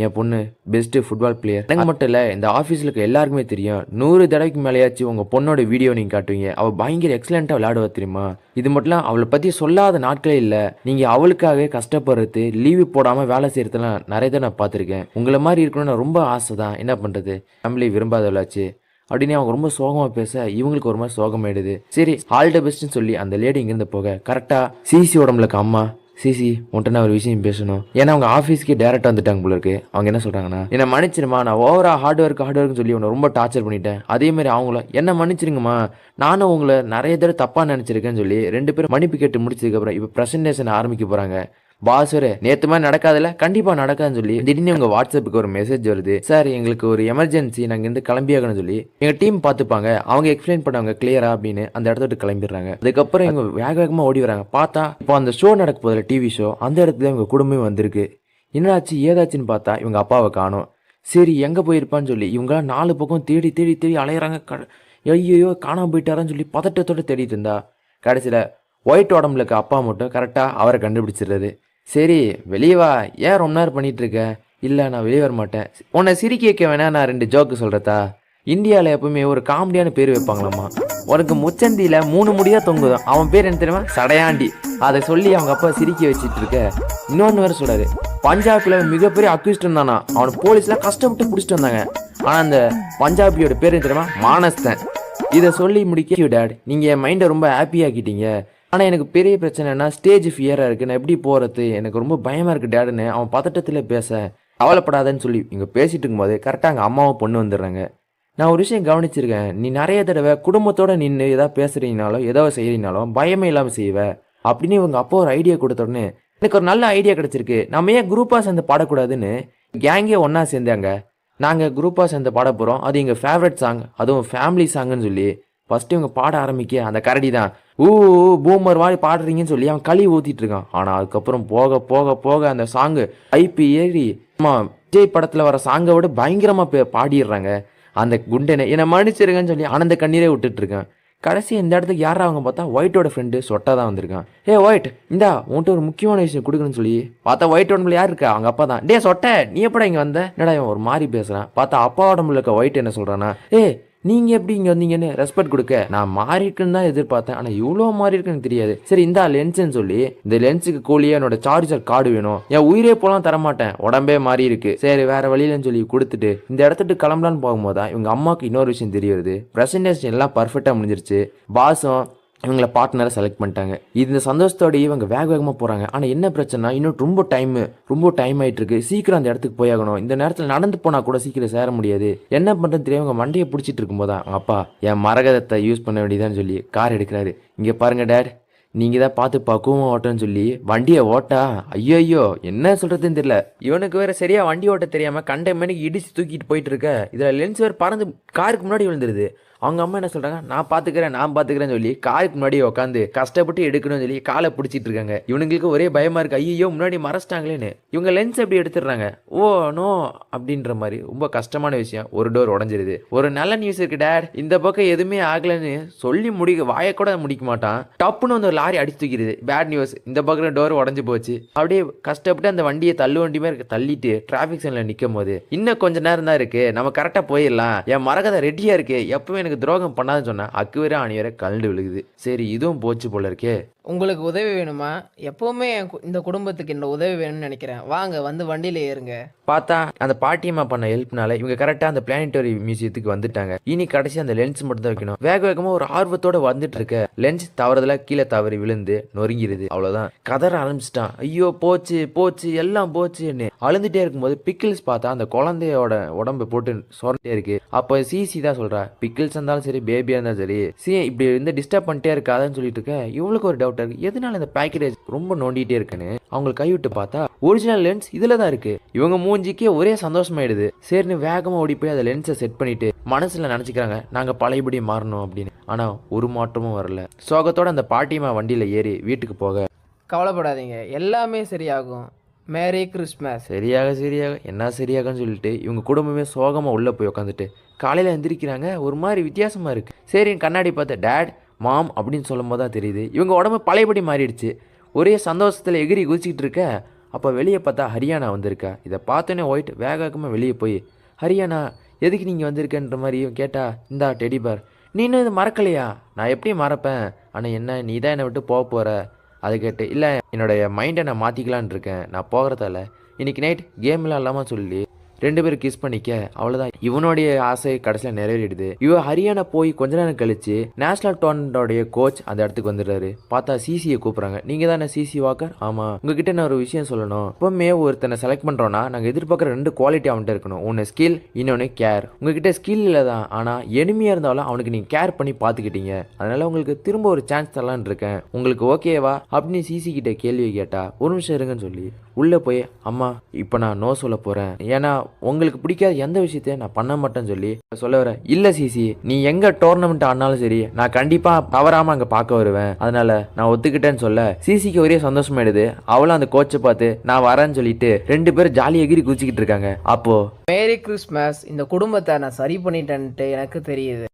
என் பொண்ணு பெஸ்ட்டு ஃபுட்பால் பிளேயர் எனக்கு மட்டும் இல்லை இந்த ஆஃபீஸில் இருக்க எல்லாருக்குமே தெரியும். நூறு தடவைக்கு மேலேயாச்சும் உங்கள் பொண்ணோட வீடியோ நீங்கள் காட்டுவீங்க. அவள் பயங்கர எக்ஸலண்ட்டாக விளையாடுவா தெரியுமா? இது மட்டும் அவளை பற்றி சொல்லாத நாட்களே இல்லை. நீங்கள் அவளுக்காகவே கஷ்டப்படுறது லீவு போடாமல் வேலை செய்கிறதுலாம் நிறைய தான் நான் பார்த்துருக்கேன். உங்களை மாதிரி இருக்கணும்னு ரொம்ப ஆசை தான் என்ன பண்ணுறது ஃபேமிலி விரும்பாதவளாச்சு. அப்படின்னு அவங்க ரொம்ப சோகமாக பேச இவங்களுக்கு ஒரு மாதிரி சோகமாயிடுது. சரி ஆல் த பெஸ்ட்னு சொல்லி அந்த லேடி இங்கேருந்து போக. கரெக்டாக சிசி உடம்புல அம்மா சிசி உன்ட்ட நான் ஒரு விஷயம் பேசணும். ஏன்னா அவங்க ஆஃபீஸ்க்கே டேரெக்டாக வந்துட்டாங்க போல இருக்கு. அவங்க என்ன சொல்கிறாங்கன்னா என்னை மன்னிச்சிருமா நான் ஓவரா ஹார்ட் ஒர்க் ஹார்ட் ஒர்க்னு சொல்லி உன்னை ரொம்ப டார்ச்சர் பண்ணிட்டேன். அதே மாதிரி அவங்கள என்ன மன்னிச்சிருங்கம்மா. நானும் உங்களை நிறைய தடவை தப்பாக நினச்சிருக்கேன்னு சொல்லி ரெண்டு பேரும் மன்னிப்பு கேட்டு முடிச்சதுக்கப்புறம் இப்போ ப்ரெசன்டேஷன் ஆரம்பிக்க போகிறாங்க பாசுரு நேத்து மாதிரி நடக்காதுல்ல கண்டிப்பா நடக்காதுன்னு சொல்லி திடீர்னு உங்க வாட்ஸ்அப்புக்கு ஒரு மெசேஜ் வருது. சார் எங்களுக்கு ஒரு எமர்ஜென்சி நாங்க இருந்து கிளம்பியாகணும்னு சொல்லி எங்க டீம் பார்த்துப்பாங்க. அவங்க எக்ஸ்பிளைன் பண்ணுவாங்க கிளியரா அப்படின்னு அந்த இடத்த விட்டு கிளம்பிடுறாங்க. அதுக்கப்புறம் இவங்க வேக வேகமா ஓடி வராங்க. பார்த்தா இப்போ அந்த ஷோ நடக்க போதில் டிவி ஷோ அந்த இடத்துல இவங்க குடும்பம் வந்திருக்கு. என்னாச்சு ஏதாச்சுன்னு பார்த்தா இவங்க அப்பாவை காணும். சரி எங்கே போயிருப்பான்னு சொல்லி இவங்களாம் நாலு பக்கம் தேடி தேடி தேடி அலையிறாங்க. க ஐயோ காணாமல் போயிட்டாரான்னு சொல்லி பதட்டத்தோட தேடிட்டு இருந்தா. கடைசியில் ஒயிட் உடம்புல இருக்க அப்பா மட்டும் கரெக்டாக அவரை கண்டுபிடிச்சிடுறது சரி வெளியே வா. ஏன் ரொம்ப நேரம் பண்ணிகிட்ருக்க இருக்க இல்லை நான் வெளியே வர மாட்டேன். உன்னை சிரிக்க வைக்க வேணா நான் ரெண்டு ஜோக்கு சொல்கிறதா இந்தியாவில் எப்பவுமே ஒரு காமெடியான பேர் வைப்பாங்களாமா உனக்கு முச்சந்தியில் மூணு முடியாக தொங்குதான். அவன் பேர் என்ன தெரியுமா? சடையாண்டி. அதை சொல்லி அவங்க அப்பா சிரிக்க வச்சுட்டு இருக்க இன்னொன்று வேறு சொல்கிறாரு பஞ்சாபில் மிகப்பெரிய அக்யூஸ்ட் தானா? அவனை போலீஸ்லாம் கஷ்டப்பட்டு பிடிச்சிட்டு வந்தாங்க. ஆனால் அந்த பஞ்சாபியோட பேர் என்ன தெரியுமா? மானஸ்தன். இதை சொல்லி முடிக்க டேட் நீங்கள் என் மைண்டை ரொம்ப ஹாப்பியாக்கிட்டீங்க ஆனால் எனக்கு பெரிய பிரச்சனைனா ஸ்டேஜ் ஃபியராக இருக்குது நான் எப்படி போகிறது எனக்கு ரொம்ப பயமாக இருக்குது டேடுன்னு அவன் பதட்டத்தில் பேச கவலைப்படாதன்னு சொல்லி இங்கே பேசிட்டு இருக்கும்போது கரெக்டாக அங்கே அம்மாவும் பொண்ணு வந்துடுறாங்க. நான் ஒரு விஷயம் கவனிச்சிருக்கேன். நீ நிறைய தடவை குடும்பத்தோட நின்று ஏதாவது பேசுறீங்கனாலும் ஏதாவது செய்கிறீங்கனாலும் பயமே இல்லாமல் செய்வ. அப்படின்னு இவங்க அப்பா ஒரு ஐடியா கொடுத்தோடனே எனக்கு ஒரு நல்ல ஐடியா கிடச்சிருக்கு. நம்ம ஏன் குரூப்பாக சேர்ந்து பாடக்கூடாதுன்னு கேங்கே ஒன்றா சேர்ந்தாங்க. நாங்கள் குரூப்பாக சேர்ந்து பாட போகிறோம் அது எங்கள் ஃபேவரட் சாங் அதுவும் ஃபேமிலி சாங்குன்னு சொல்லி ஃபஸ்ட்டு இவங்க பாட ஆரம்பிக்க அந்த கரடி தான் ஊ பூமர் மாதிரி பாடுறீங்கன்னு சொல்லி அவன் களி ஊற்றிட்டு இருக்கான். ஆனால் அதுக்கப்புறம் போக போக போக அந்த சாங்கு ஐபி ஏறி அம்மா விஜய் படத்தில் வர சாங்கை விட பயங்கரமாக பாடிடுறாங்க. அந்த குண்டனை என்னை மன்னிச்சிருங்கன்னு சொல்லி ஆனந்த கண்ணீரே விட்டுட்டு இருக்கேன். கடைசி இந்த இடத்துக்கு யாரா அவங்க பார்த்தா ஒயிட்டோட ஃப்ரெண்டு சொட்டா தான் வந்திருக்கான். ஏ ஒயிட் இந்தா உன்கிட்ட ஒரு முக்கியமான விஷயம் கொடுக்கணும்னு சொல்லி. பார்த்தா ஒயிட் உடம்புல யார் இருக்கா? அவங்க அப்பா தான். டே சொட்ட நீ எப்படா இங்கே வந்த? என்னடா இவன் ஒரு மாதிரி பேசுகிறான் பார்த்தா அப்பா உடம்புல இருக்க ஒயிட் என்ன சொல்கிறானா ஏ நீங்கள் எப்படி இங்கே வந்தீங்கன்னு ரெஸ்பெக்ட் கொடுக்க. நான் மாறிருக்குன்னு தான் எதிர்பார்த்தேன். ஆனால் இவ்வளோ மாறியிருக்குன்னு தெரியாது. சரி இந்தா லென்ஸ்ன்னு சொல்லி இந்த லென்ஸுக்கு கூலியே என்னோட சார்ஜர் கார்டு வேணும். என் உயிரே போலாம் தரமாட்டேன். உடம்பே மாறி இருக்கு. சரி வேற வழியிலன்னு சொல்லி கொடுத்துட்டு இந்த இடத்துட்டு கிளம்பலான்னு போகும்போது தான் இவங்க அம்மாவுக்கு இன்னொரு விஷயம் தெரிய வருது ப்ரெசன்டேஷன் எல்லாம் பர்ஃபெக்டாக முடிஞ்சிருச்சு. பாசம் இவங்கள பார்ட்னரை செலக்ட் பண்ணிட்டாங்க. இந்த சந்தோஷத்தோடய இவங்க வேக வேகமாக போகிறாங்க ஆனால் என்ன பிரச்சனை இன்னும் ரொம்ப டைமு ரொம்ப டைம் ஆகிட்டு இருக்கு சீக்கிரம் அந்த இடத்துக்கு போயாகணும். இந்த நேரத்தில் நடந்து போனால் கூட சீக்கிரம் சேர முடியாது. என்ன பண்ணுறது தெரியும் அவங்க மண்டையை பிடிச்சிட்டு இருக்கும்போது அவங்க அப்பா என் மரகதத்தை யூஸ் பண்ண வேண்டியதான்னு சொல்லி கார் எடுக்கிறாரு. இங்கே பாருங்கள் டேட் நீங்கள் தான் பார்த்து பக்குவமாக ஓட்டன்னு சொல்லி வண்டியை ஓட்டா? ஐயோ ஐயோ என்ன சொல்கிறதுன்னு தெரியல. இவனுக்கு வேறு சரியாக வண்டி ஓட்ட தெரியாமல் கண்ட மணிக்கு இடிச்சு தூக்கிட்டு போயிட்டு இருக்க. இதில் லென்ஸ் வேறு பறந்து காருக்கு முன்னாடி விழுந்துருது. அவங்க அம்மா என்ன சொல்கிறாங்க நான் பார்த்துக்கிறேன் நான் பார்த்துக்கிறேன்னு சொல்லி காருக்கு முன்னாடி உட்காந்து கஷ்டப்பட்டு எடுக்கணும்னு சொல்லி காலை பிடிச்சிட்டு இருக்காங்க. இவனுங்களுக்கு ஒரே பயமாக இருக்கு. ஐயோ முன்னாடி மறைச்சிட்டாங்களேன்னு. இவங்க லென்ஸ் எப்படி எடுத்துடுறாங்க? ஓ நோ அப்படின்ற மாதிரி. ரொம்ப கஷ்டமான விஷயம். ஒரு டோர் உடஞ்சிருது. ஒரு நல்ல நியூஸ் இருக்கு டேட் இந்த பக்கம் எதுவுமே ஆகலைன்னு சொல்லி முடிக்க வாயை கூட முடிக்க மாட்டான். டப்புன்னு வந்து ஒரு லாரி அடிச்சு தூக்கிடுது. பேட் நியூஸ் இந்த பக்கம் டோர் உடஞ்சு போச்சு. அப்படியே கஷ்டப்பட்டு அந்த வண்டியை தள்ளு வண்டி மாதிரி தள்ளிட்டு டிராஃபிக் சைனில் நிற்கும் போது இன்னும் கொஞ்ச நேரம் தான் இருக்கு. நம்ம கரெக்டாக போயிடலாம். என் மரகதை ரெடியாக இருக்கு. எப்பவுமே எனக்கு துரோகம் பண்ணாதுன்னு சொன்னேன் அக்கு வேற கலண்டு விழுகுது. சரி இதுவும் போச்சு போல இருக்கே. உங்களுக்கு உதவி வேணுமா? எப்போவுமே என் கு- இந்த குடும்பத்துக்கு இந்த உதவி வேணும்னு நினைக்கிறேன். வாங்க வந்து வண்டியில் ஏறுங்க. பார்த்தா அந்த பாட்டியம்மா பண்ண ஹெல்ப்னால இவங்க கரெக்டாக அந்த பிளானிட்டரி மியூசியத்துக்கு வந்துட்டாங்க. இனி கடைசி அந்த லென்ஸ் மட்டும் தான் வைக்கணும். வேக வேகமாக ஒரு ஆர்வத்தோட வந்துட்டு இருக்க லென்ஸ் தவறுதலா கீழே தவறி விழுந்து நொறுங்கிருது. அவ்வளோதான் கதற ஆரம்பிச்சிட்டான். ஐயோ போச்சு போச்சு எல்லாம் போச்சுன்னு. அழுந்துட்டே இருக்கும்போது பிக்கிள்ஸ் பார்த்தா அந்த குழந்தையோட உடம்பு போட்டு சொரண்டே இருக்கு. அப்போ சிசி தான் சொல்றா பிக்கிள்ஸ் இருந்தாலும் சரி பேபியா இருந்தாலும் சரி சி இப்படி இருந்து டிஸ்டர்ப் பண்ணிட்டே இருக்காதுன்னு சொல்லிட்டு இருக்க. இவளுக்கு ஒரு டவுட் இருக்கு எதனால இந்த பேக்கேஜ் ரொம்ப நோண்டிட்டே இருக்குன்னு அவங்களுக்கு கைவிட்டு பார்த்தா ஒரிஜினல் லென்ஸ் இதுல தான் இருக்கு. இவங்க மூஞ்சிக்கே ஒரே சந்தோஷமாயிடுது. சரின்னு வேகமா ஓடி போய் அந்த லென்ஸை செட் பண்ணிட்டு மனசுல நினைச்சுக்கிறாங்க நாங்க பழையபடி மாறணும் அப்படின்னு. ஆனா ஒரு மாற்றமும் வரல. சோகத்தோட அந்த பாட்டியம்மா வண்டியில ஏறி வீட்டுக்கு போக. கவலைப்படாதீங்க. எல்லாமே சரியாகும். மேரி கிறிஸ்மஸ் சரியாக சரியாக. என்ன சரியாகன்னு சொல்லிட்டு இவங்க குடும்பமே சோகமாக உள்ளே போய் உட்காந்துட்டு காலையில் எந்திரிக்கிறாங்க. ஒரு மாதிரி வித்தியாசமாக இருக்குது சரி கண்ணாடி பார்த்து டேட் மாம் அப்படின்னு சொல்லும் போது தான் தெரியுது. இவங்க உடம்பு பழையபடி மாறிடுச்சு. ஒரே சந்தோஷத்தில் எகிரி குதிச்சிக்கிட்டு இருக்க. அப்போ வெளியே பார்த்தா ஹரியானா வந்திருக்கா. இதை பார்த்தோன்னே ஒயிட் வேகமாக வெளியே போய் ஹரியானா எதுக்கு நீங்கள் வந்திருக்கன்ற மாதிரியும் கேட்டா இந்தா டெடி பார் நீ இது மறக்கலையா? நான் எப்படி மறப்பேன்? ஆனால் என்ன? நீ தான் என்னை விட்டு போக போகிற அது கேட்டு இல்லை என்னுடைய மைண்டை நான் மாற்றிக்கலான் இருக்கேன். நான் போகிறதால இன்றைக்கி நைட் கேம்லாம் இல்லாமல் சொல்லி. ரெண்டு பேரும் கிஸ் பண்ணிக்க அவ்வளவுதான். இவனுடைய ஆசை கடைசியில நிறைவேறிடுது. இவ ஹரியானா போய் கொஞ்ச நேரம் கழிச்சு நேஷனல் டோர்னமெண்டோடைய கோச் அந்த இடத்துக்கு வந்துடுறாரு. பார்த்தா சிசியை கூப்பிடுறாங்க. நீங்க தானே சிசி வாக்கர்? ஆமா. உங்ககிட்ட நான் ஒரு விஷயம் சொல்லணும். எப்பவுமே ஒருத்தனை செலக்ட் பண்றோம்னா நாங்க எதிர்பார்க்குற ரெண்டு குவாலிட்டி அவன்கிட்ட இருக்கணும். ஒன்னு ஸ்கில் இன்னொன்னு கேர் உங்ககிட்ட ஸ்கில் இல்லை தான் ஆனா எனிமையாக இருந்தாலும் அவனுக்கு நீங்க கேர் பண்ணி பாத்துக்கிட்டீங்க அதனால உங்களுக்கு திரும்ப ஒரு சான்ஸ் தரலான்னு இருக்கேன். உங்களுக்கு ஓகேவா அப்படின்னு சிசி கிட்ட கேள்வி கேட்டா ஒரு நிமிஷம் இருங்கன்னு சொல்லி உள்ள போய் அம்மா இப்போ நான் நோ சொல்ல போறேன். ஏன்னா உங்களுக்கு பிடிக்காத எந்த விஷயத்தையும் நான் பண்ண மாட்டேன்னு சொல்லி சொல்ல வரேன். இல்ல சிசி நீ எங்க டோர்னமெண்ட் ஆனாலும் சரி நான் கண்டிப்பா தவறாம அங்க பார்க்க வருவேன். அதனால நான் ஒத்துக்கிட்டேன்னு சொல்ல சிசிக்கு ஒரே சந்தோஷமாயிடுது. அவளும் அந்த கோச்சை பார்த்து நான் வரேன்னு சொல்லிட்டு ரெண்டு பேரும் ஜாலி எகிரி குதிச்சுக்கிட்டு இருக்காங்க. அப்போ மேரி கிறிஸ்மஸ் இந்த குடும்பத்தை நான் சரி பண்ணிட்டேன்ட்டு எனக்கு தெரியுது.